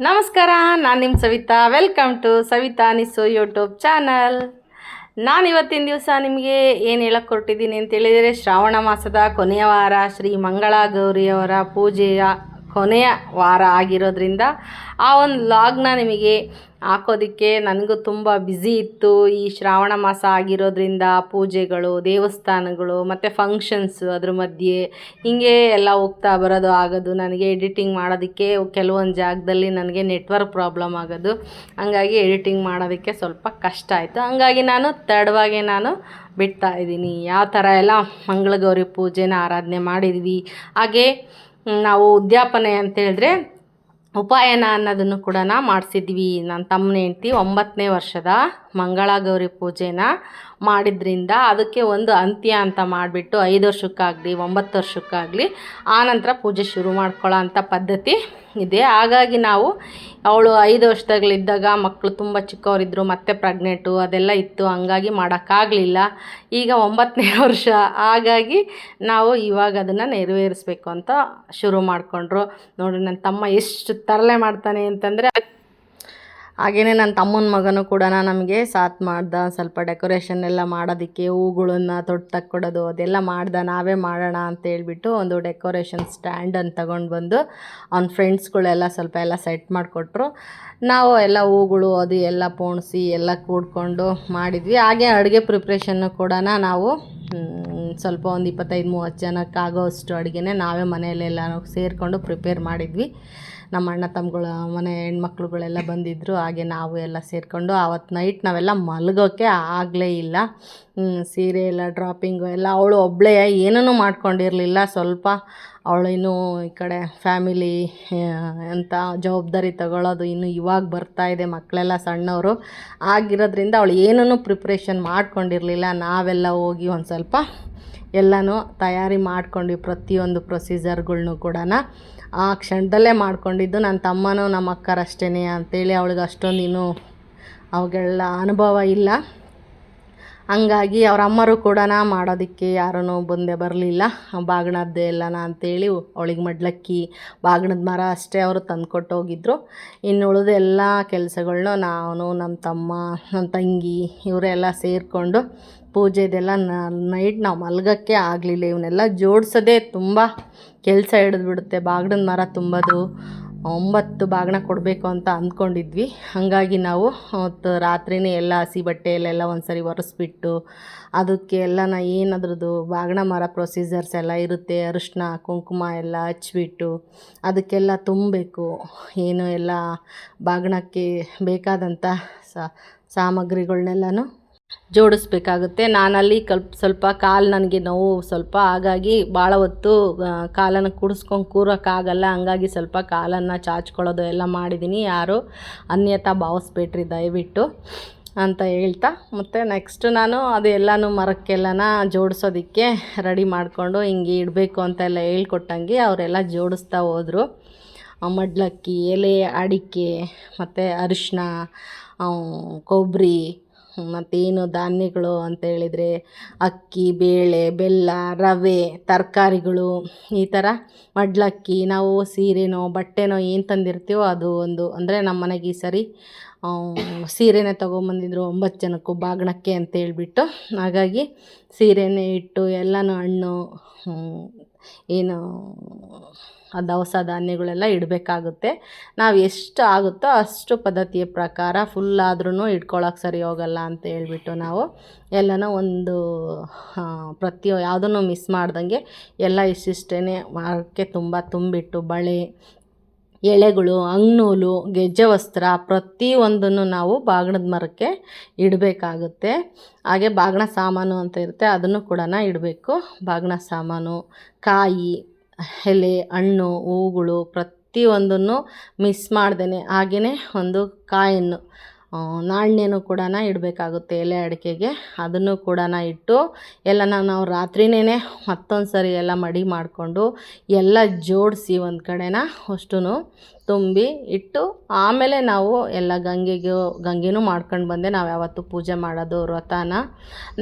ನಮಸ್ಕಾರ, ನಾನು ನಿಮ್ಮ Savita. Welcome to Savita Nissu YouTube channel ನಾನು ಇವತ್ತಿನ ದಿವಸ ನಿಮಗೆ ಏನು ಹೇಳಕ್ಕೆ ಅಂತ ಹೇಳಿದರೆ ಶ್ರಾವಣ ಮಾಸದ ಕೊನೆಯ ವಾರ ಶ್ರೀ ಮಂಗಳಾ ಗೌರಿಯವರ ಪೂಜೆಯ ಕೊನೆಯ ವಾರ ಆಗಿರೋದ್ರಿಂದ ಆ ಒಂದು ಲಾಗ್ನ ನಿಮಗೆ ಹಾಕೋದಕ್ಕೆ ನನಗೂ ತುಂಬ ಬ್ಯುಸಿ ಇತ್ತು. ಈ ಶ್ರಾವಣ ಮಾಸ ಆಗಿರೋದ್ರಿಂದ ಪೂಜೆಗಳು, ದೇವಸ್ಥಾನಗಳು, ಮತ್ತು ಫಂಕ್ಷನ್ಸ್ ಅದ್ರ ಮಧ್ಯೆ ಹೀಗೆ ಎಲ್ಲ ಹೋಗ್ತಾ ಬರೋದು ಆಗೋದು. ನನಗೆ ಎಡಿಟಿಂಗ್ ಮಾಡೋದಕ್ಕೆ ಕೆಲವೊಂದು ಜಾಗದಲ್ಲಿ ನನಗೆ ನೆಟ್ವರ್ಕ್ ಪ್ರಾಬ್ಲಮ್ ಆಗೋದು. ಹಂಗಾಗಿ ಎಡಿಟಿಂಗ್ ಮಾಡೋದಕ್ಕೆ ಸ್ವಲ್ಪ ಕಷ್ಟ ಆಯಿತು. ಹಂಗಾಗಿ ನಾನು ತಡವಾಗಿ ನಾನು ಬಿಡ್ತಾ ಇದ್ದೀನಿ. ಯಾವ ಥರ ಎಲ್ಲ ಮಂಗಳಗೌರಿ ಪೂಜೆನ ಆರಾಧನೆ ಮಾಡಿದ್ವಿ. ಹಾಗೆ ನಾವು ಉದ್ಯಾಪನೆ ಅಂತೇಳಿದ್ರೆ ಉಪಾಯನ ಅನ್ನೋದನ್ನು ಕೂಡ ಮಾಡಿಸಿದ್ವಿ. ನನ್ನ ತಮ್ಮನ ಹೆಂಡ್ತಿ ಒಂಬತ್ತನೇ ವರ್ಷದ ಮಂಗಳಗೌರಿ ಪೂಜೆನ ಮಾಡಿದ್ರಿಂದ ಅದಕ್ಕೆ ಒಂದು ಅಂತ್ಯ ಅಂತ ಮಾಡಿಬಿಟ್ಟು ಐದು ವರ್ಷಕ್ಕಾಗಲಿ, ಒಂಬತ್ತು ವರ್ಷಕ್ಕಾಗಲಿ ಆನಂತರ ಪೂಜೆ ಶುರು ಮಾಡ್ಕೊಳ್ಳೋ ಅಂಥ ಪದ್ಧತಿ ಇದೆ. ಹಾಗಾಗಿ ನಾವು ಅವಳು ಐದು ವರ್ಷದಾಗಲಿದ್ದಾಗ ಮಕ್ಕಳು ತುಂಬ ಚಿಕ್ಕವರಿದ್ದರು ಮತ್ತೆ ಪ್ರೆಗ್ನೆಂಟು ಅದೆಲ್ಲ ಇತ್ತು. ಹಂಗಾಗಿ ಮಾಡೋಕ್ಕಾಗಲಿಲ್ಲ. ಈಗ ಒಂಬತ್ತನೇ ವರ್ಷ. ಹಾಗಾಗಿ ನಾವು ಇವಾಗ ಅದನ್ನು ನೆರವೇರಿಸ್ಬೇಕು ಅಂತ ಶುರು ಮಾಡಿಕೊಂಡ್ರು. ನೋಡಿ ನನ್ನ ತಮ್ಮ ಎಷ್ಟು ತರಲೆ ಮಾಡ್ತಾನೆ ಅಂತಂದರೆ ಹಾಗೆಯೇ ನನ್ನ ತಮ್ಮನ ಮಗನೂ ಕೂಡ ನಮಗೆ ಸಾಥ್ ಮಾಡ್ದ, ಸ್ವಲ್ಪ ಡೆಕೋರೇಷನ್ ಎಲ್ಲ ಮಾಡೋದಕ್ಕೆ ಹೂಗಳನ್ನ ತೊಟ್ಟು ತಕ್ಕೊಡೋದು ಅದೆಲ್ಲ ಮಾಡ್ದ, ನಾವೇ ಮಾಡೋಣ ಅಂತ ಹೇಳ್ಬಿಟ್ಟು ಒಂದು ಡೆಕೋರೇಷನ್ ಸ್ಟ್ಯಾಂಡನ್ನು ತಗೊಂಡು ಬಂದು ಅವ್ನ ಫ್ರೆಂಡ್ಸ್ಗಳೆಲ್ಲ ಸ್ವಲ್ಪ ಎಲ್ಲ ಸೆಟ್ ಮಾಡಿಕೊಟ್ರು. ನಾವು ಎಲ್ಲ ಹೂಗಳು ಅದು ಎಲ್ಲ ಪೋಣಿಸಿ ಎಲ್ಲ ಕೂಡ್ಕೊಂಡು ಮಾಡಿದ್ವಿ. ಹಾಗೆ ಅಡುಗೆ ಪ್ರಿಪ್ರೇಷನ್ನು ಕೂಡ ನಾವು ಸ್ವಲ್ಪ ಒಂದು ಇಪ್ಪತ್ತೈದು ಮೂವತ್ತು ಜನಕ್ಕೆ ಆಗೋಷ್ಟು ಅಡುಗೆನೇ ನಾವೇ ಮನೆಯಲ್ಲೆಲ್ಲ ಸೇರಿಕೊಂಡು ಪ್ರಿಪೇರ್ ಮಾಡಿದ್ವಿ. ನಮ್ಮ ಅಣ್ಣ ತಮ್ಮಗಳ, ಮನೆ ಹೆಣ್ಮಕ್ಳುಗಳೆಲ್ಲ ಬಂದಿದ್ದರು ಹಾಗೆ ನಾವು ಎಲ್ಲ ಸೇರಿಕೊಂಡು ಆವತ್ತು ನೈಟ್ ನಾವೆಲ್ಲ ಮಲಗೋಕ್ಕೆ ಆಗಲೇ ಇಲ್ಲ. ಸೀರೆ ಎಲ್ಲ ಡ್ರಾಪಿಂಗು ಎಲ್ಲ ಅವಳು ಒಬ್ಬಳೇ ಏನೂ ಮಾಡ್ಕೊಂಡಿರಲಿಲ್ಲ. ಸ್ವಲ್ಪ ಅವಳು ಇನ್ನೂ ಈ ಕಡೆ ಫ್ಯಾಮಿಲಿ ಅಂತ ಜವಾಬ್ದಾರಿ ತಗೊಳ್ಳೋದು ಇನ್ನು ಇವಾಗ ಬರ್ತಾ ಇದೆ ಮಕ್ಕಳೆಲ್ಲ ಸಣ್ಣವರು. ಆಗಿರೋದ್ರಿಂದ ಅವಳು ಏನೂ ಪ್ರಿಪ್ರೇಷನ್ ಮಾಡ್ಕೊಂಡಿರಲಿಲ್ಲ. ನಾವೆಲ್ಲ ಹೋಗಿ ಒಂದು ಸ್ವಲ್ಪ ಎಲ್ಲನೂ ತಯಾರಿ ಮಾಡ್ಕೊಂಡ್ವಿ ಪ್ರತಿಯೊಂದು ಪ್ರೊಸೀಜರ್ಗಳ್ನು ಕೂಡ ಆ ಕ್ಷಣದಲ್ಲೇ ಮಾಡ್ಕೊಂಡಿದ್ದು ನನ್ನ ತಮ್ಮನೂ ನಮ್ಮ ಅಕ್ಕರಷ್ಟೇ ಅಂತೇಳಿ ಅವಳಿಗೆ ಅಷ್ಟೊಂದು ಇನ್ನೂ ಅವಾಗೆಲ್ಲ ಅನುಭವ ಇಲ್ಲ. ಹಂಗಾಗಿ ಅವ್ರ ಅಮ್ಮರು ಕೂಡ ಮಾಡೋದಕ್ಕೆ ಯಾರೂ ಬಂದೇ ಬರಲಿಲ್ಲ. ಬಾಗಿಣದ್ದು ಎಲ್ಲನ ಅಂತೇಳಿ ಅವಳಿಗೆ ಮಡ್ಲಕ್ಕಿ, ಬಾಗಣದ ಮರ ಅಷ್ಟೇ ಅವರು ತಂದುಕೊಟ್ಟೋಗಿದ್ರು ಇನ್ನು ಉಳಿದ ಎಲ್ಲ ಕೆಲಸಗಳನ್ನೂ ನಾನು, ನಮ್ಮ ತಮ್ಮ, ನಮ್ಮ ತಂಗಿ ಇವರೆಲ್ಲ ಸೇರಿಕೊಂಡು ಪೂಜೆದೆಲ್ಲ ನೈಟ್ ನಾವು ಮಲ್ಗೋಕ್ಕೆ ಆಗಲಿಲ್ಲ. ಇವನ್ನೆಲ್ಲ ಜೋಡಿಸೋದೇ ತುಂಬ ಕೆಲಸ ಹಿಡಿದ್ಬಿಡುತ್ತೆ. ಬಾಗಿಣದ ಮರ ತುಂಬೋದು, ಒಂಬತ್ತು ಬಾಗಿಣ ಕೊಡಬೇಕು ಅಂತ ಅಂದ್ಕೊಂಡಿದ್ವಿ. ಹಾಗಾಗಿ ನಾವು ರಾತ್ರಿನೇ ಎಲ್ಲ ಹಸಿ ಬಟ್ಟೆಯಲ್ಲೆಲ್ಲ ಒಂದ್ಸರಿ ಒರೆಸ್ಬಿಟ್ಟು, ಅದಕ್ಕೆ ಎಲ್ಲನ ಏನದ್ರದ್ದು ಬಾಗಿಣ ಮರ ಪ್ರೊಸೀಜರ್ಸ್ ಎಲ್ಲ ಇರುತ್ತೆ. ಅರಿಶಿನ ಕುಂಕುಮ ಎಲ್ಲ ಹಚ್ಬಿಟ್ಟು, ಅದಕ್ಕೆಲ್ಲ ತುಂಬಬೇಕು. ಏನು ಎಲ್ಲ ಬಾಗಿಣಕ್ಕೆ ಬೇಕಾದಂಥ ಸಾಮಗ್ರಿಗಳ್ನೆಲ್ಲನೂ ಜೋಡಿಸ್ಬೇಕಾಗುತ್ತೆ. ನಾನಲ್ಲಿ ಕಲ್ಪ ಸ್ವಲ್ಪ ಕಾಲು ನನಗೆ ನೋವು ಸ್ವಲ್ಪ, ಹಾಗಾಗಿ ಭಾಳ ಹೊತ್ತು ಕಾಲನ್ನು ಕುಡಿಸ್ಕೊಂಡು ಕೂರೋಕ್ಕಾಗಲ್ಲ. ಹಂಗಾಗಿ ಸ್ವಲ್ಪ ಕಾಲನ್ನು ಚಾಚ್ಕೊಳ್ಳೋದು ಎಲ್ಲ ಮಾಡಿದ್ದೀನಿ. ಯಾರು ಅನ್ಯತಾ ಭಾವಿಸ್ಬೇಡ್ರಿ ದಯವಿಟ್ಟು ಅಂತ ಹೇಳ್ತಾ. ಮತ್ತು ನೆಕ್ಸ್ಟ್ ನಾನು ಅದು ಎಲ್ಲನೂ ಮರಕ್ಕೆಲ್ಲನ ಜೋಡಿಸೋದಕ್ಕೆ ರೆಡಿ ಮಾಡಿಕೊಂಡು ಹಿಂಗೆ ಇಡಬೇಕು ಅಂತೆಲ್ಲ ಹೇಳ್ಕೊಟ್ಟಂಗೆ ಅವರೆಲ್ಲ ಜೋಡಿಸ್ತಾ ಹೋದರು. ಮಡ್ಲಕ್ಕಿ, ಎಲೆ, ಅಡಿಕೆ, ಮತ್ತು ಅರಿಶಿನ ಕೊಬ್ಬರಿ ಮತ್ತೇನು ಧಾನ್ಯಗಳು ಅಂತ ಹೇಳಿದರೆ ಅಕ್ಕಿ, ಬೇಳೆ, ಬೆಲ್ಲ, ರವೆ, ತರಕಾರಿಗಳು, ಈ ಥರ ಮಡ್ಲಕ್ಕಿ, ನಾವು ಸೀರೆನೋ, ಬಟ್ಟೆನೋ ಏನು ತಂದಿರ್ತೀವೋ ಅದು ಒಂದು, ಅಂದರೆ ನಮ್ಮ ಮನೆಗೆ ಈ ಸರಿ ಸೀರೆನೇ ತೊಗೊಂಬಂದಿದ್ರು ಒಂಬತ್ತು ಜನಕ್ಕೂ ಬಾಗಣಕ್ಕೆ ಅಂತ ಹೇಳ್ಬಿಟ್ಟು, ಹಾಗಾಗಿ ಸೀರೆನೇ ಇಟ್ಟು ಎಲ್ಲನೂ ಹಣ್ಣು ಏನು ದವಸ ಧಾನ್ಯಗಳೆಲ್ಲ ಇಡಬೇಕಾಗುತ್ತೆ. ನಾವು ಎಷ್ಟು ಆಗುತ್ತೋ ಅಷ್ಟು ಪದ್ಧತಿಯ ಪ್ರಕಾರ ಫುಲ್ ಆದ್ರೂ ಇಟ್ಕೊಳಕ್ಕೆ ಸರಿ ಹೋಗಲ್ಲ ಅಂತ ಹೇಳಿಬಿಟ್ಟು ನಾವು ಎಲ್ಲನೂ ಒಂದು ಪ್ರತಿಯೊ ಪ್ರತಿ ಯಾವುದನ್ನು ಮಿಸ್ ಮಾಡ್ದಂಗೆ ಎಲ್ಲ ಇಷ್ಟಿಷ್ಟೇ ಮರಕ್ಕೆ ತುಂಬ ತುಂಬಿಟ್ಟು, ಬಳೆ ಎಳೆಗಳು, ಅಂಗ್ನೂಲು ಗೆಜ್ಜೆ ವಸ್ತ್ರ ಪ್ರತಿಯೊಂದನ್ನು ನಾವು ಬಾಗಣದ ಮರಕ್ಕೆ ಇಡಬೇಕಾಗುತ್ತೆ. ಹಾಗೆ ಬಾಗಣ ಸಾಮಾನು ಅಂತ ಇರುತ್ತೆ, ಅದನ್ನು ಕೂಡ ಇಡಬೇಕು. ಬಾಗಣ ಸಾಮಾನು, ಕಾಯಿ, ಎಲೆ, ಹಣ್ಣು ಹೂಗಳು ಪ್ರತಿಯೊಂದನ್ನು ಮಿಸ್ ಮಾಡ್ದೇ ಹಾಗೆಯೇ ಒಂದು ಕಾಯನ್ನು ನಾಣ್ಯನೂ ಕೂಡ ಇಡಬೇಕಾಗುತ್ತೆ ಎಲೆ ಅಡಿಕೆಗೆ. ಅದನ್ನು ಕೂಡ ಇಟ್ಟು ಎಲ್ಲ ನಾವು ರಾತ್ರಿನೇ ಮತ್ತೊಂದು ಸರಿ ಎಲ್ಲ ಮಡಿ ಮಾಡಿಕೊಂಡು ಎಲ್ಲ ಜೋಡಿಸಿ ಒಂದು ಕಡೆನ ಅಷ್ಟು ತುಂಬಿ ಇಟ್ಟು ಆಮೇಲೆ ನಾವು ಎಲ್ಲ ಗಂಗೆಗೆ ಗಂಗೆನೂ ಮಾಡ್ಕೊಂಡು ಬಂದೆ. ನಾವು ಯಾವತ್ತೂ ಪೂಜೆ ಮಾಡೋದು, ವ್ರತನ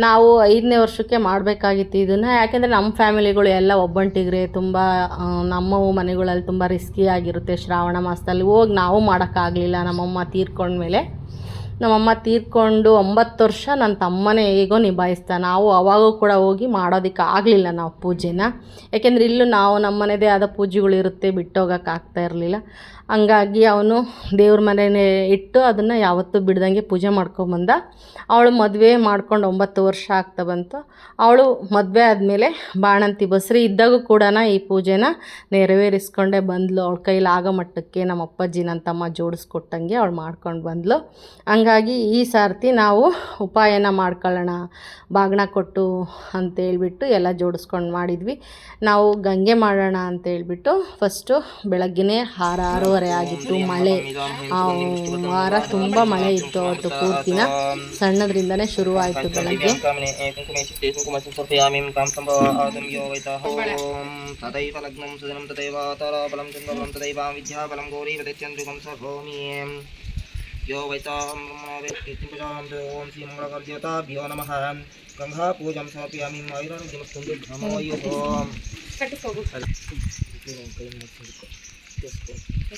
ನಾವು ಐದನೇ ವರ್ಷಕ್ಕೆ ಮಾಡಬೇಕಾಗಿತ್ತು ಇದನ್ನು. ಯಾಕೆಂದರೆ ನಮ್ಮ ಫ್ಯಾಮಿಲಿಗಳು ಎಲ್ಲ ಒಬ್ಬಂಟಿಗ್ರೆ, ತುಂಬ ನಮ್ಮ ಮನೆಗಳಲ್ಲಿ ತುಂಬ ರಿಸ್ಕಿ ಆಗಿರುತ್ತೆ ಶ್ರಾವಣ ಮಾಸದಲ್ಲಿ. ಹೋಗಿ ನಾವು ಮಾಡೋಕ್ಕಾಗಲಿಲ್ಲ. ನಮ್ಮಮ್ಮ ತೀರ್ಕೊಂಡ್ಮೇಲೆ ನಮ್ಮಮ್ಮ ತೀರ್ಕೊಂಡು ಒಂಬತ್ತು ವರ್ಷ ನನ್ನ ತಮ್ಮನೇ ಹೇಗೋ ನಿಭಾಯಿಸ್ದ ನಾವು ಅವಾಗೂ ಕೂಡ ಹೋಗಿ ಮಾಡೋದಕ್ಕೆ ಆಗಲಿಲ್ಲ ನಾವು ಪೂಜೆನ. ಯಾಕೆಂದರೆ ಇಲ್ಲೂ ನಾವು ನಮ್ಮ ಮನೆದೇ ಆದ ಪೂಜೆಗಳಿರುತ್ತೆ ಬಿಟ್ಟೋಗಕ್ಕೆ ಆಗ್ತಾ ಇರಲಿಲ್ಲ. ಹಂಗಾಗಿ ಅವನು ದೇವ್ರ ಮನೆಯೇ ಇಟ್ಟು ಅದನ್ನು ಯಾವತ್ತೂ ಬಿಡ್ದಂಗೆ ಪೂಜೆ ಮಾಡ್ಕೊಂಬಂದ ಅವಳು ಮದುವೆ ಮಾಡ್ಕೊಂಡು ಒಂಬತ್ತು ವರ್ಷ ಆಗ್ತಾ ಬಂತು. ಅವಳು ಮದುವೆ ಆದಮೇಲೆ ಬಾಣಂತಿ ಬಸ್ರಿ ಇದ್ದಾಗೂ ಕೂಡ ಈ ಪೂಜೆನ ನೆರವೇರಿಸ್ಕೊಂಡೇ ಬಂದಳು ಅವಳ ಕೈಲಿ ಆಗೋ ಮಟ್ಟಕ್ಕೆ ನಮ್ಮ ಅಪ್ಪಾಜಿ, ನನ್ನ ತಮ್ಮ ಜೋಡಿಸ್ಕೊಟ್ಟಂಗೆ ಅವಳು ಮಾಡ್ಕೊಂಡು ಬಂದಳು ಹಂಗಾಗಿ ಈ ಸಾರ್ತಿ ನಾವು ಉಪಾಯನ ಮಾಡ್ಕೊಳ್ಳೋಣ ಬಾಗಿಣ ಕೊಟ್ಟು ಅಂತೇಳ್ಬಿಟ್ಟು ಎಲ್ಲ ಜೋಡಿಸ್ಕೊಂಡು ಮಾಡಿದ್ವಿ. ನಾವು ಗಂಗೆ ಮಾಡೋಣ ಅಂತೇಳ್ಬಿಟ್ಟು ಫಸ್ಟು ಬೆಳಗ್ಗೆನೇ ಆರು ಆರೂವರೆ ಆಗಿತ್ತು. ಮಳೆ ಆ ವಾರ ತುಂಬ ಮಳೆ ಇತ್ತು ಅವತ್ತು ಪೂರ್ತಿನ ಸಣ್ಣದ್ರಿಂದನೇ ಶುರುವಾಯಿತು ಬೆಳಗ್ಗೆ. ಕಾಮನೆ ಕುಂಕುಮೆ ಚಿತ್ತೆ ಕುಂಕುಮ ಸಮರ್ಪಯಾಮಿ ಕಾಂ ಸಂಭವಾದಂ ಯೋ ವೈತಃ ಓಂ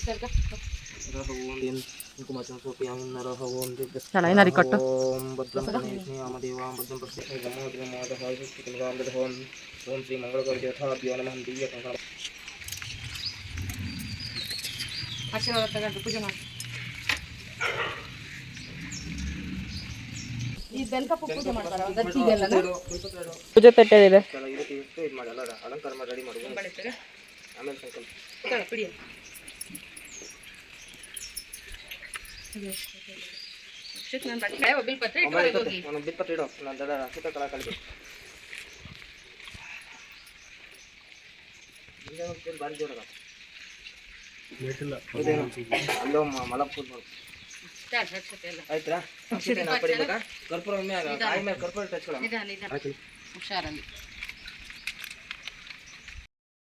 ತದೈವ ಲಗ್ನಂ ಸುದಿನಂ ತದೈವ ತಾರಾಬಲಂ ಚಂದ್ರಬಲಂ ತದೈವ ವಿದ್ಯಾಬಲಂ ಗೌರೀ ವದತ್ಯಂದ್ರಿಕಂ ಸರ್ವೋಮಿ ಯೋ ವೈತಾಹಂ ಬ್ರಹ್ಮಣಾಂ ಓಂ ಶ್ರೀ ಮಂಗಳಕರ್ದೇವತಾಭ್ಯೋ ನಮಃ ಗಂಗಾ ಪೂಜಾಂ ಸಮರ್ಪಯಾಮಿ ಆಯುರಾರೋಗ್ಯಮಸ್ತುಂದು ನಮೋ ಓಂ ಓಂ ಕುಂಕುಮ ಸಮರ್ಪಯಾಮಿ ನರಃ ಓಂ ಚೆನ್ನಾಗಿ ಕಟ್ಟು ಓಂ ಭದ್ರಂ ಗಣೇಶಾಮದೇವಾಂ ಭದ್ರಂ ಪಶ್ಯೇ ಗಮೋದ್ರಮೋದಃ ಓಂ ಓಂ ಶ್ರೀ ಮಂಗಳಗೌರ್ಯಥಾಭ್ಯೋ ನಮಃ ದಿವ್ಯ ಕಂಕಣ ಆಶೀರ್ವಾದ ತಗೊಂಡು ಪೂಜೆ ಮಾಡಿ ಈ ಬೆನ್ಕಪ್ಪ ಪೂಜೆ ಮಾಡ್ತಾರ ಗಚ್ಚಿಗೆಲ್ಲ ಪೂಜೆ ತಟ್ಟೆದಿದೆ ಕೆಲ ಈ ರೀತಿ ಇಟ್ಟು ಇದು ಮಾಡಿ ಅಲ್ಲ ಅಲಂಕಾರ ಮಾಡಿ ರೆಡಿ ಮಾಡಿ ಆಮೇಲೆ ಇಡು ನಾನು ದಡ ಸುತ್ತ ಕಲ ಕಲಿತು ಬಾರಿ ಜೋಡದ ಅಲ್ಲೋ ಮಲಪೂರ್ ಮಾಡು ಆಯ್ತಾ? ಕರ್ಪೂರ ಮೇಲೆ ಕರ್ಪೂರ ಟಚ್ ಹುಷಾರಲ್ಲಿ.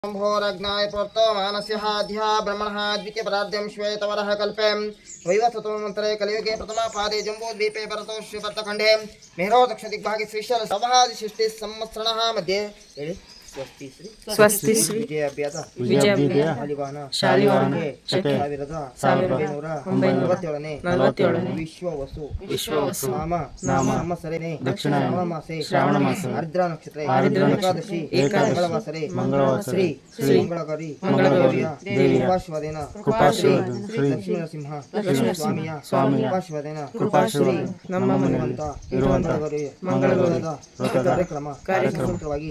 शम्भोरग्नाय पर्तो मानस्यहाध्या ब्रह्मणाद्वितीयपरार्ध्यं श्वेतवरः कल्पे। वैवसतोमन्तरे कलियुगे प्रथमापादे जम्बूद्वीपे परतोष्यपर्तखण्डे मेहरो दक्षदिग्भागे श्रीशलसभादिशिष्टिः संवत्सरणः मध्ये ಸ್ವಸ್ತಿ ಶ್ರೀ ವಿಶ್ವ ವಸು ವಿಶ್ವವಸು ನಾಮ ನಾಮ ಸಂವತ್ಸರೇನೆ ದಕ್ಷಿಣ ಮಾಸೆ ಶ್ರಾವಣ ಮಾಸ ಆರ್ದ್ರ ನಕ್ಷತ್ರ ಏಕಾದಶಿ ಮಂಗಳವಾಸರೆ ಶ್ರೀ ಶ್ರೀ ಮಂಗಳಗೌರಿ ಕೃಪಾಶ್ವದೇನ ಕೃಪಾಶ್ವದೇನ ಶ್ರೀ ನರಸಿಂಹ ಲಕ್ಷ್ಮೀ ಸ್ವಾಮಿಯ ಸ್ವಾಮಿ ಕೃಪಾಶ್ವದೇನ ಕೃಪಾಶ್ವದೇನ ಶ್ರೀ ನಮ್ಮ ಇರುವಂತ ಇರುವಂತ ಮಂಗಳಗೌರಿ ಮಂಗಳಗೌರಿ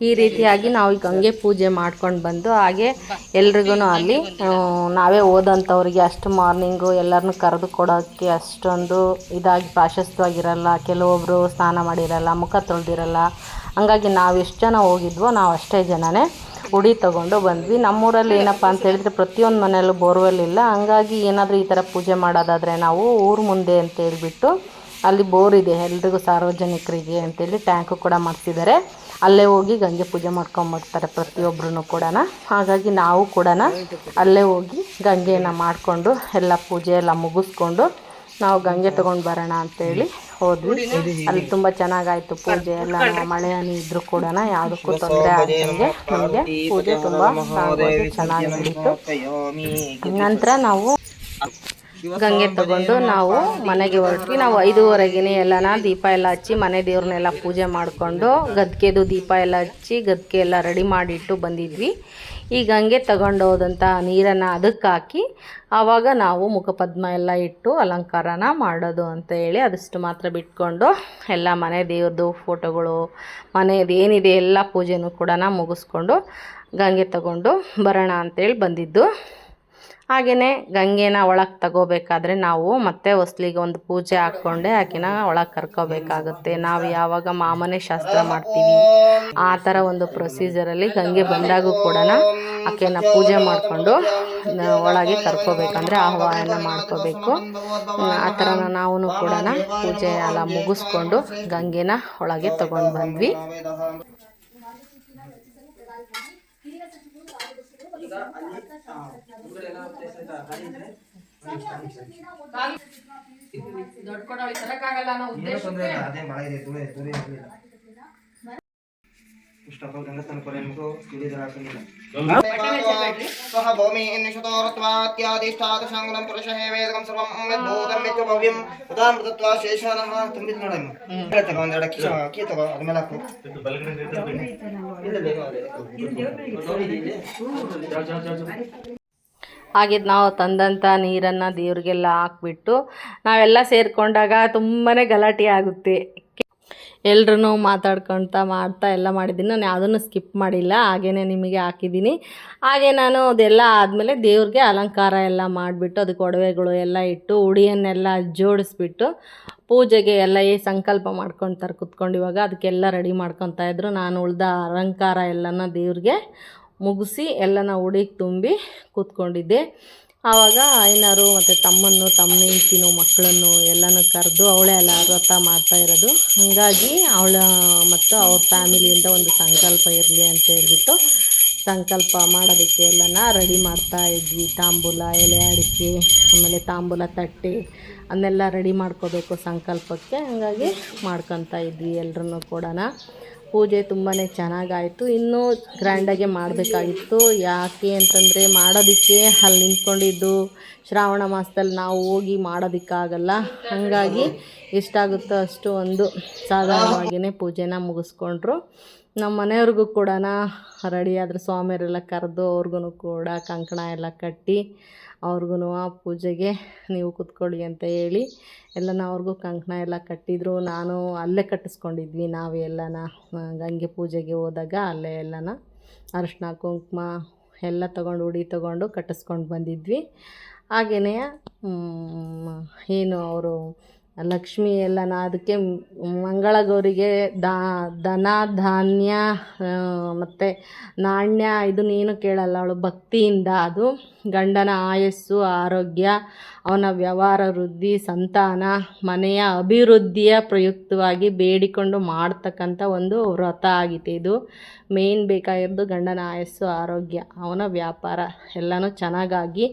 ಈ ರೀತಿಯಾಗಿ ನಾವು ಈಗ ಹಂಗೆ ಪೂಜೆ ಮಾಡ್ಕೊಂಡು ಬಂದು ಹಾಗೆ ಎಲ್ರಿಗೂ ಅಲ್ಲಿ ನಾವೇ ಓದಂಥವ್ರಿಗೆ ಅಷ್ಟು ಮಾರ್ನಿಂಗು ಎಲ್ಲರನ್ನು ಕರೆದು ಕೊಡೋಕ್ಕೆ ಅಷ್ಟೊಂದು ಇದಾಗಿ ಪ್ರಾಶಸ್ತ್ಯವಾಗಿರಲ್ಲ ಕೆಲವೊಬ್ಬರು ಸ್ನಾನ ಮಾಡಿರಲ್ಲ, ಮುಖ ತೊಳೆದಿರಲ್ಲ. ಹಂಗಾಗಿ ನಾವು ಎಷ್ಟು ಜನ ಹೋಗಿದ್ವೋ ನಾವು ಅಷ್ಟೇ ಜನನೇ ಉಡಿ ತಗೊಂಡು ಬಂದ್ವಿ. ನಮ್ಮೂರಲ್ಲಿ ಏನಪ್ಪ ಅಂತ ಹೇಳಿದ್ರೆ ಪ್ರತಿಯೊಂದು ಮನೆಯಲ್ಲೂ ಬೋರ್ವೆಲ್ ಇಲ್ಲ. ಹಂಗಾಗಿ ಏನಾದರೂ ಈ ಥರ ಪೂಜೆ ಮಾಡೋದಾದರೆ ನಾವು ಊರು ಮುಂದೆ ಅಂತ ಹೇಳಿಬಿಟ್ಟು ಅಲ್ಲಿ ಬೋರ್ ಇದೆ, ಎಲ್ರಿಗೂ ಸಾರ್ವಜನಿಕರಿಗೆ ಅಂತೇಳಿ ಟ್ಯಾಂಕು ಕೂಡ ಮಾಡಿಸಿದ್ದಾರೆ. ಅಲ್ಲೇ ಹೋಗಿ ಗಂಗೆ ಪೂಜೆ ಮಾಡ್ಕೊಂಬರ್ತಾರೆ ಪ್ರತಿಯೊಬ್ಬರೂ ಕೂಡ ಹಾಗಾಗಿ ನಾವು ಕೂಡ ಅಲ್ಲೇ ಹೋಗಿ ಗಂಗೆನ ಮಾಡಿಕೊಂಡು ಎಲ್ಲ ಪೂಜೆ ಎಲ್ಲ ಮುಗಿಸ್ಕೊಂಡು ನಾವು ಗಂಗೆ ತಗೊಂಡು ಬರೋಣ ಅಂತೇಳಿ ಹೋದ್ವಿ. ಅಲ್ಲಿ ತುಂಬ ಚೆನ್ನಾಗಾಯಿತು ಪೂಜೆ ಎಲ್ಲ ಮಳೆ ಇದ್ರೂ ಕೂಡ ಯಾವುದಕ್ಕೂ ತೊಂದರೆ ಆಗದಂಗೆ ನಮಗೆ ಪೂಜೆ ತುಂಬ ಚೆನ್ನಾಗಿ ನಡೀತು ನಂತರ ನಾವು ಗಂಗೆ ತಗೊಂಡು ನಾವು ಮನೆಗೆ ಹೊರಟ್ವಿ. ನಾವು ಐದುವರೆಗೆ ಎಲ್ಲನ ದೀಪ ಎಲ್ಲ ಹಚ್ಚಿ ಮನೆ ದೇವ್ರನ್ನೆಲ್ಲ ಪೂಜೆ ಮಾಡಿಕೊಂಡು ಗದ್ಗೆದು ದೀಪ ಎಲ್ಲ ಹಚ್ಚಿ ಗದ್ಗೆ ಎಲ್ಲ ರೆಡಿ ಮಾಡಿಟ್ಟು ಬಂದಿದ್ವಿ. ಈ ಗಂಗೆ ತಗೊಂಡು ಹೋದಂಥ ನೀರನ್ನು ಅದಕ್ಕೆ ಹಾಕಿ ಆವಾಗ ನಾವು ಮುಖಪದ್ಮ ಎಲ್ಲ ಇಟ್ಟು ಅಲಂಕಾರನ ಮಾಡೋದು ಅಂತ ಹೇಳಿ ಅದಷ್ಟು ಮಾತ್ರ ಬಿಟ್ಕೊಂಡು ಎಲ್ಲ ಮನೆ ದೇವ್ರದ್ದು ಫೋಟೋಗಳು ಮನೆಯದು ಏನಿದೆ ಎಲ್ಲ ಪೂಜೆನೂ ಕೂಡ ಮುಗಿಸ್ಕೊಂಡು ಗಂಗೆ ತಗೊಂಡು ಬರೋಣ ಅಂತೇಳಿ ಬಂದಿದ್ದು. ಹಾಗೆಯೇ ಗಂಗೆನ ಒಳಗೆ ತಗೋಬೇಕಾದ್ರೆ ನಾವು ಮತ್ತೆ ಹೊಸ್ಲಿಗೆ ಒಂದು ಪೂಜೆ ಹಾಕ್ಕೊಂಡೆ ಆಕೆನ ಒಳಗೆ ಕರ್ಕೋಬೇಕಾಗುತ್ತೆ. ನಾವು ಯಾವಾಗ ಮಾಮನೆ ಶಾಸ್ತ್ರ ಮಾಡ್ತೀವಿ, ಆ ಥರ ಒಂದು ಪ್ರೊಸೀಜರಲ್ಲಿ ಗಂಗೆ ಬಂದಾಗೂ ಕೂಡ ಆಕೆನ ಪೂಜೆ ಮಾಡಿಕೊಂಡು ಒಳಗೆ ಕರ್ಕೋಬೇಕಂದ್ರೆ ಆಹ್ವಾನ ಮಾಡ್ಕೋಬೇಕು. ಆ ಥರ ನಾವು ಕೂಡ ಪೂಜೆ ಎಲ್ಲ ಮುಗಿಸ್ಕೊಂಡು ಗಂಗೆನ ಒಳಗೆ ತಗೊಂಡು ಬಂದ್ವಿ. ಅದೇ ಮಳೆ ಇದೆ ದೂರ ದೂರ ಇರಲಿಲ್ಲ ಉದ್ದೇಶಕ್ಕೆ ಗಂಗಸ್ತನ ಕೊರೆಯನ್ಮುಖೋ ಇದೆ ಹಾಕೊಂಡಿಲ್ಲ ಸ್ವಹ ಭೂಮಿ ಇಲ್ಲ ಬೇಗ ಹಾಗೆ ನಾವು ತಂದಂಥ ನೀರನ್ನು ದೇವ್ರಿಗೆಲ್ಲ ಹಾಕ್ಬಿಟ್ಟು ನಾವೆಲ್ಲ ಸೇರಿಕೊಂಡಾಗ ತುಂಬಾನೇ ಗಲಾಟೆ ಆಗುತ್ತೆ. ಎಲ್ರೂ ಮಾತಾಡ್ಕೊಳ್ತಾ ಮಾಡ್ತಾ ಎಲ್ಲ ಮಾಡಿದ್ದೀನಿ. ನಾನು ಯಾವುದನ್ನು ಸ್ಕಿಪ್ ಮಾಡಿಲ್ಲ. ಹಾಗೇ ನಿಮಗೆ ಹಾಕಿದ್ದೀನಿ. ಹಾಗೆ ನಾನು ಅದೆಲ್ಲ ಆದಮೇಲೆ ದೇವ್ರಿಗೆ ಅಲಂಕಾರ ಎಲ್ಲ ಮಾಡಿಬಿಟ್ಟು ಅದಕ್ಕೆ ಒಡವೆಗಳು ಎಲ್ಲ ಇಟ್ಟು, ಉಡಿಯನ್ನೆಲ್ಲ ಜೋಡಿಸ್ಬಿಟ್ಟು, ಪೂಜೆಗೆ ಎಲ್ಲ ಏ ಸಂಕಲ್ಪ ಮಾಡ್ಕೊತಾರೆ ಕುತ್ಕೊಂಡು. ಇವಾಗ ಅದಕ್ಕೆಲ್ಲ ರೆಡಿ ಮಾಡ್ಕೊತಾ ಇದ್ರು. ನಾನು ಉಳ್ದ ಅಲಂಕಾರ ಎಲ್ಲನ ದೇವ್ರಿಗೆ ಮುಗಿಸಿ, ಎಲ್ಲನ ಉಡಿಗೆ ತುಂಬಿ ಕೂತ್ಕೊಂಡಿದ್ದೆ. ಆವಾಗ ಏನಾದ್ರು ಮತ್ತು ತಮ್ಮನ್ನು, ತಮ್ಮ ಹೆಂಡ್ತಿನೋ, ಮಕ್ಕಳನ್ನು ಎಲ್ಲನೂ ಕರೆದು ಅವಳೇ ಎಲ್ಲ ವ್ರತ ಮಾಡ್ತಾ ಇರೋದು. ಹಾಗಾಗಿ ಅವಳ ಮತ್ತು ಅವ್ರ ಫ್ಯಾಮಿಲಿಯಿಂದ ಒಂದು ಸಂಕಲ್ಪ ಇರಲಿ ಅಂತ ಹೇಳ್ಬಿಟ್ಟು ಸಂಕಲ್ಪ ಮಾಡೋದಕ್ಕೆ ಎಲ್ಲನ ರೆಡಿ ಮಾಡ್ತಾ ಇದ್ವಿ. ತಾಂಬೂಲ, ಎಲೆ ಅಡಿಕೆ, ಆಮೇಲೆ ತಾಂಬೂಲ ತಟ್ಟೆ ಅದನ್ನೆಲ್ಲ ರೆಡಿ ಮಾಡ್ಕೋಬೇಕು ಸಂಕಲ್ಪಕ್ಕೆ. ಹಾಗಾಗಿ ಮಾಡ್ಕೊತಾ ಇದ್ವಿ ಎಲ್ರೂ ಕೂಡ ಪೂಜೆ ತುಂಬಾ ಚೆನ್ನಾಗಾಯಿತು. ಇನ್ನೂ ಗ್ರ್ಯಾಂಡಾಗೆ ಮಾಡಬೇಕಾಗಿತ್ತು. ಯಾಕೆ ಅಂತಂದರೆ ಮಾಡೋದಕ್ಕೆ ಅಲ್ಲಿ ನಿಂತ್ಕೊಂಡಿದ್ದು ಶ್ರಾವಣ ಮಾಸದಲ್ಲಿ ನಾವು ಹೋಗಿ ಮಾಡೋದಕ್ಕಾಗಲ್ಲ. ಹಾಗಾಗಿ ಎಷ್ಟಾಗುತ್ತೋ ಅಷ್ಟು ಒಂದು ಸಾಧಾರಣವಾಗಿಯೇ ಪೂಜೆನ ಮುಗಿಸ್ಕೊಂಡ್ರು. ನಮ್ಮ ಮನೆಯವ್ರಿಗೂ ಕೂಡ ರೆಡಿ ಆದ್ರೆ ಸ್ವಾಮಿಯರೆಲ್ಲ ಕರೆದು ಅವ್ರಿಗೂ ಕೂಡ ಕಂಕಣ ಎಲ್ಲ ಕಟ್ಟಿ ಅವ್ರಿಗೂ ಆ ಪೂಜೆಗೆ ನೀವು ಕೂತ್ಕೊಳ್ಳಿ ಅಂತ ಹೇಳಿ ಎಲ್ಲನ ಅವ್ರಿಗೂ ಕಂಕಣ ಎಲ್ಲ ಕಟ್ಟಿದ್ರು. ನಾನು ಅಲ್ಲೇ ಕಟ್ಟಿಸ್ಕೊಂಡಿದ್ವಿ ನಾವು ಎಲ್ಲನ ಗಂಗೆ ಪೂಜೆಗೆ ಹೋದಾಗ ಅಲ್ಲೇ ಎಲ್ಲನ ಅರಿಶಿನ ಕುಂಕುಮ ಎಲ್ಲ ತಗೊಂಡು, ಉಡಿ ತಗೊಂಡು ಕಟ್ಟಿಸ್ಕೊಂಡು ಬಂದಿದ್ವಿ. ಹಾಗೆಯೇ ಏನು ಅವರು ಲಕ್ಷ್ಮಿ ಎಲ್ಲನ ಅದಕ್ಕೆ ಮಂಗಳ ಗೌರಿಗೆ ದಾ, ದನ, ಧಾನ್ಯ ಮತ್ತು ನಾಣ್ಯ ಇದನ್ನೇನು ಕೇಳಲ್ಲ, ಅವಳು ಭಕ್ತಿಯಿಂದ ಅದು ಗಂಡನ ಆಯಸ್ಸು, ಆರೋಗ್ಯ, ಅವನ ವ್ಯವಹಾರ, ವೃದ್ಧಿ, ಸಂತಾನ, ಮನೆಯ ಅಭಿವೃದ್ಧಿಯ ಪ್ರಯುಕ್ತವಾಗಿ ಬೇಡಿಕೊಂಡು ಮಾಡ್ತಕ್ಕಂಥ ಒಂದು ವ್ರತ ಆಗಿತ್ತು. ಇದು ಮೇಯ್ನ್ ಬೇಕಾಗಿರೋದು ಗಂಡನ ಆಯಸ್ಸು, ಆರೋಗ್ಯ, ಅವನ ವ್ಯಾಪಾರ ಎಲ್ಲನೂ ಚೆನ್ನಾಗಾಗಿ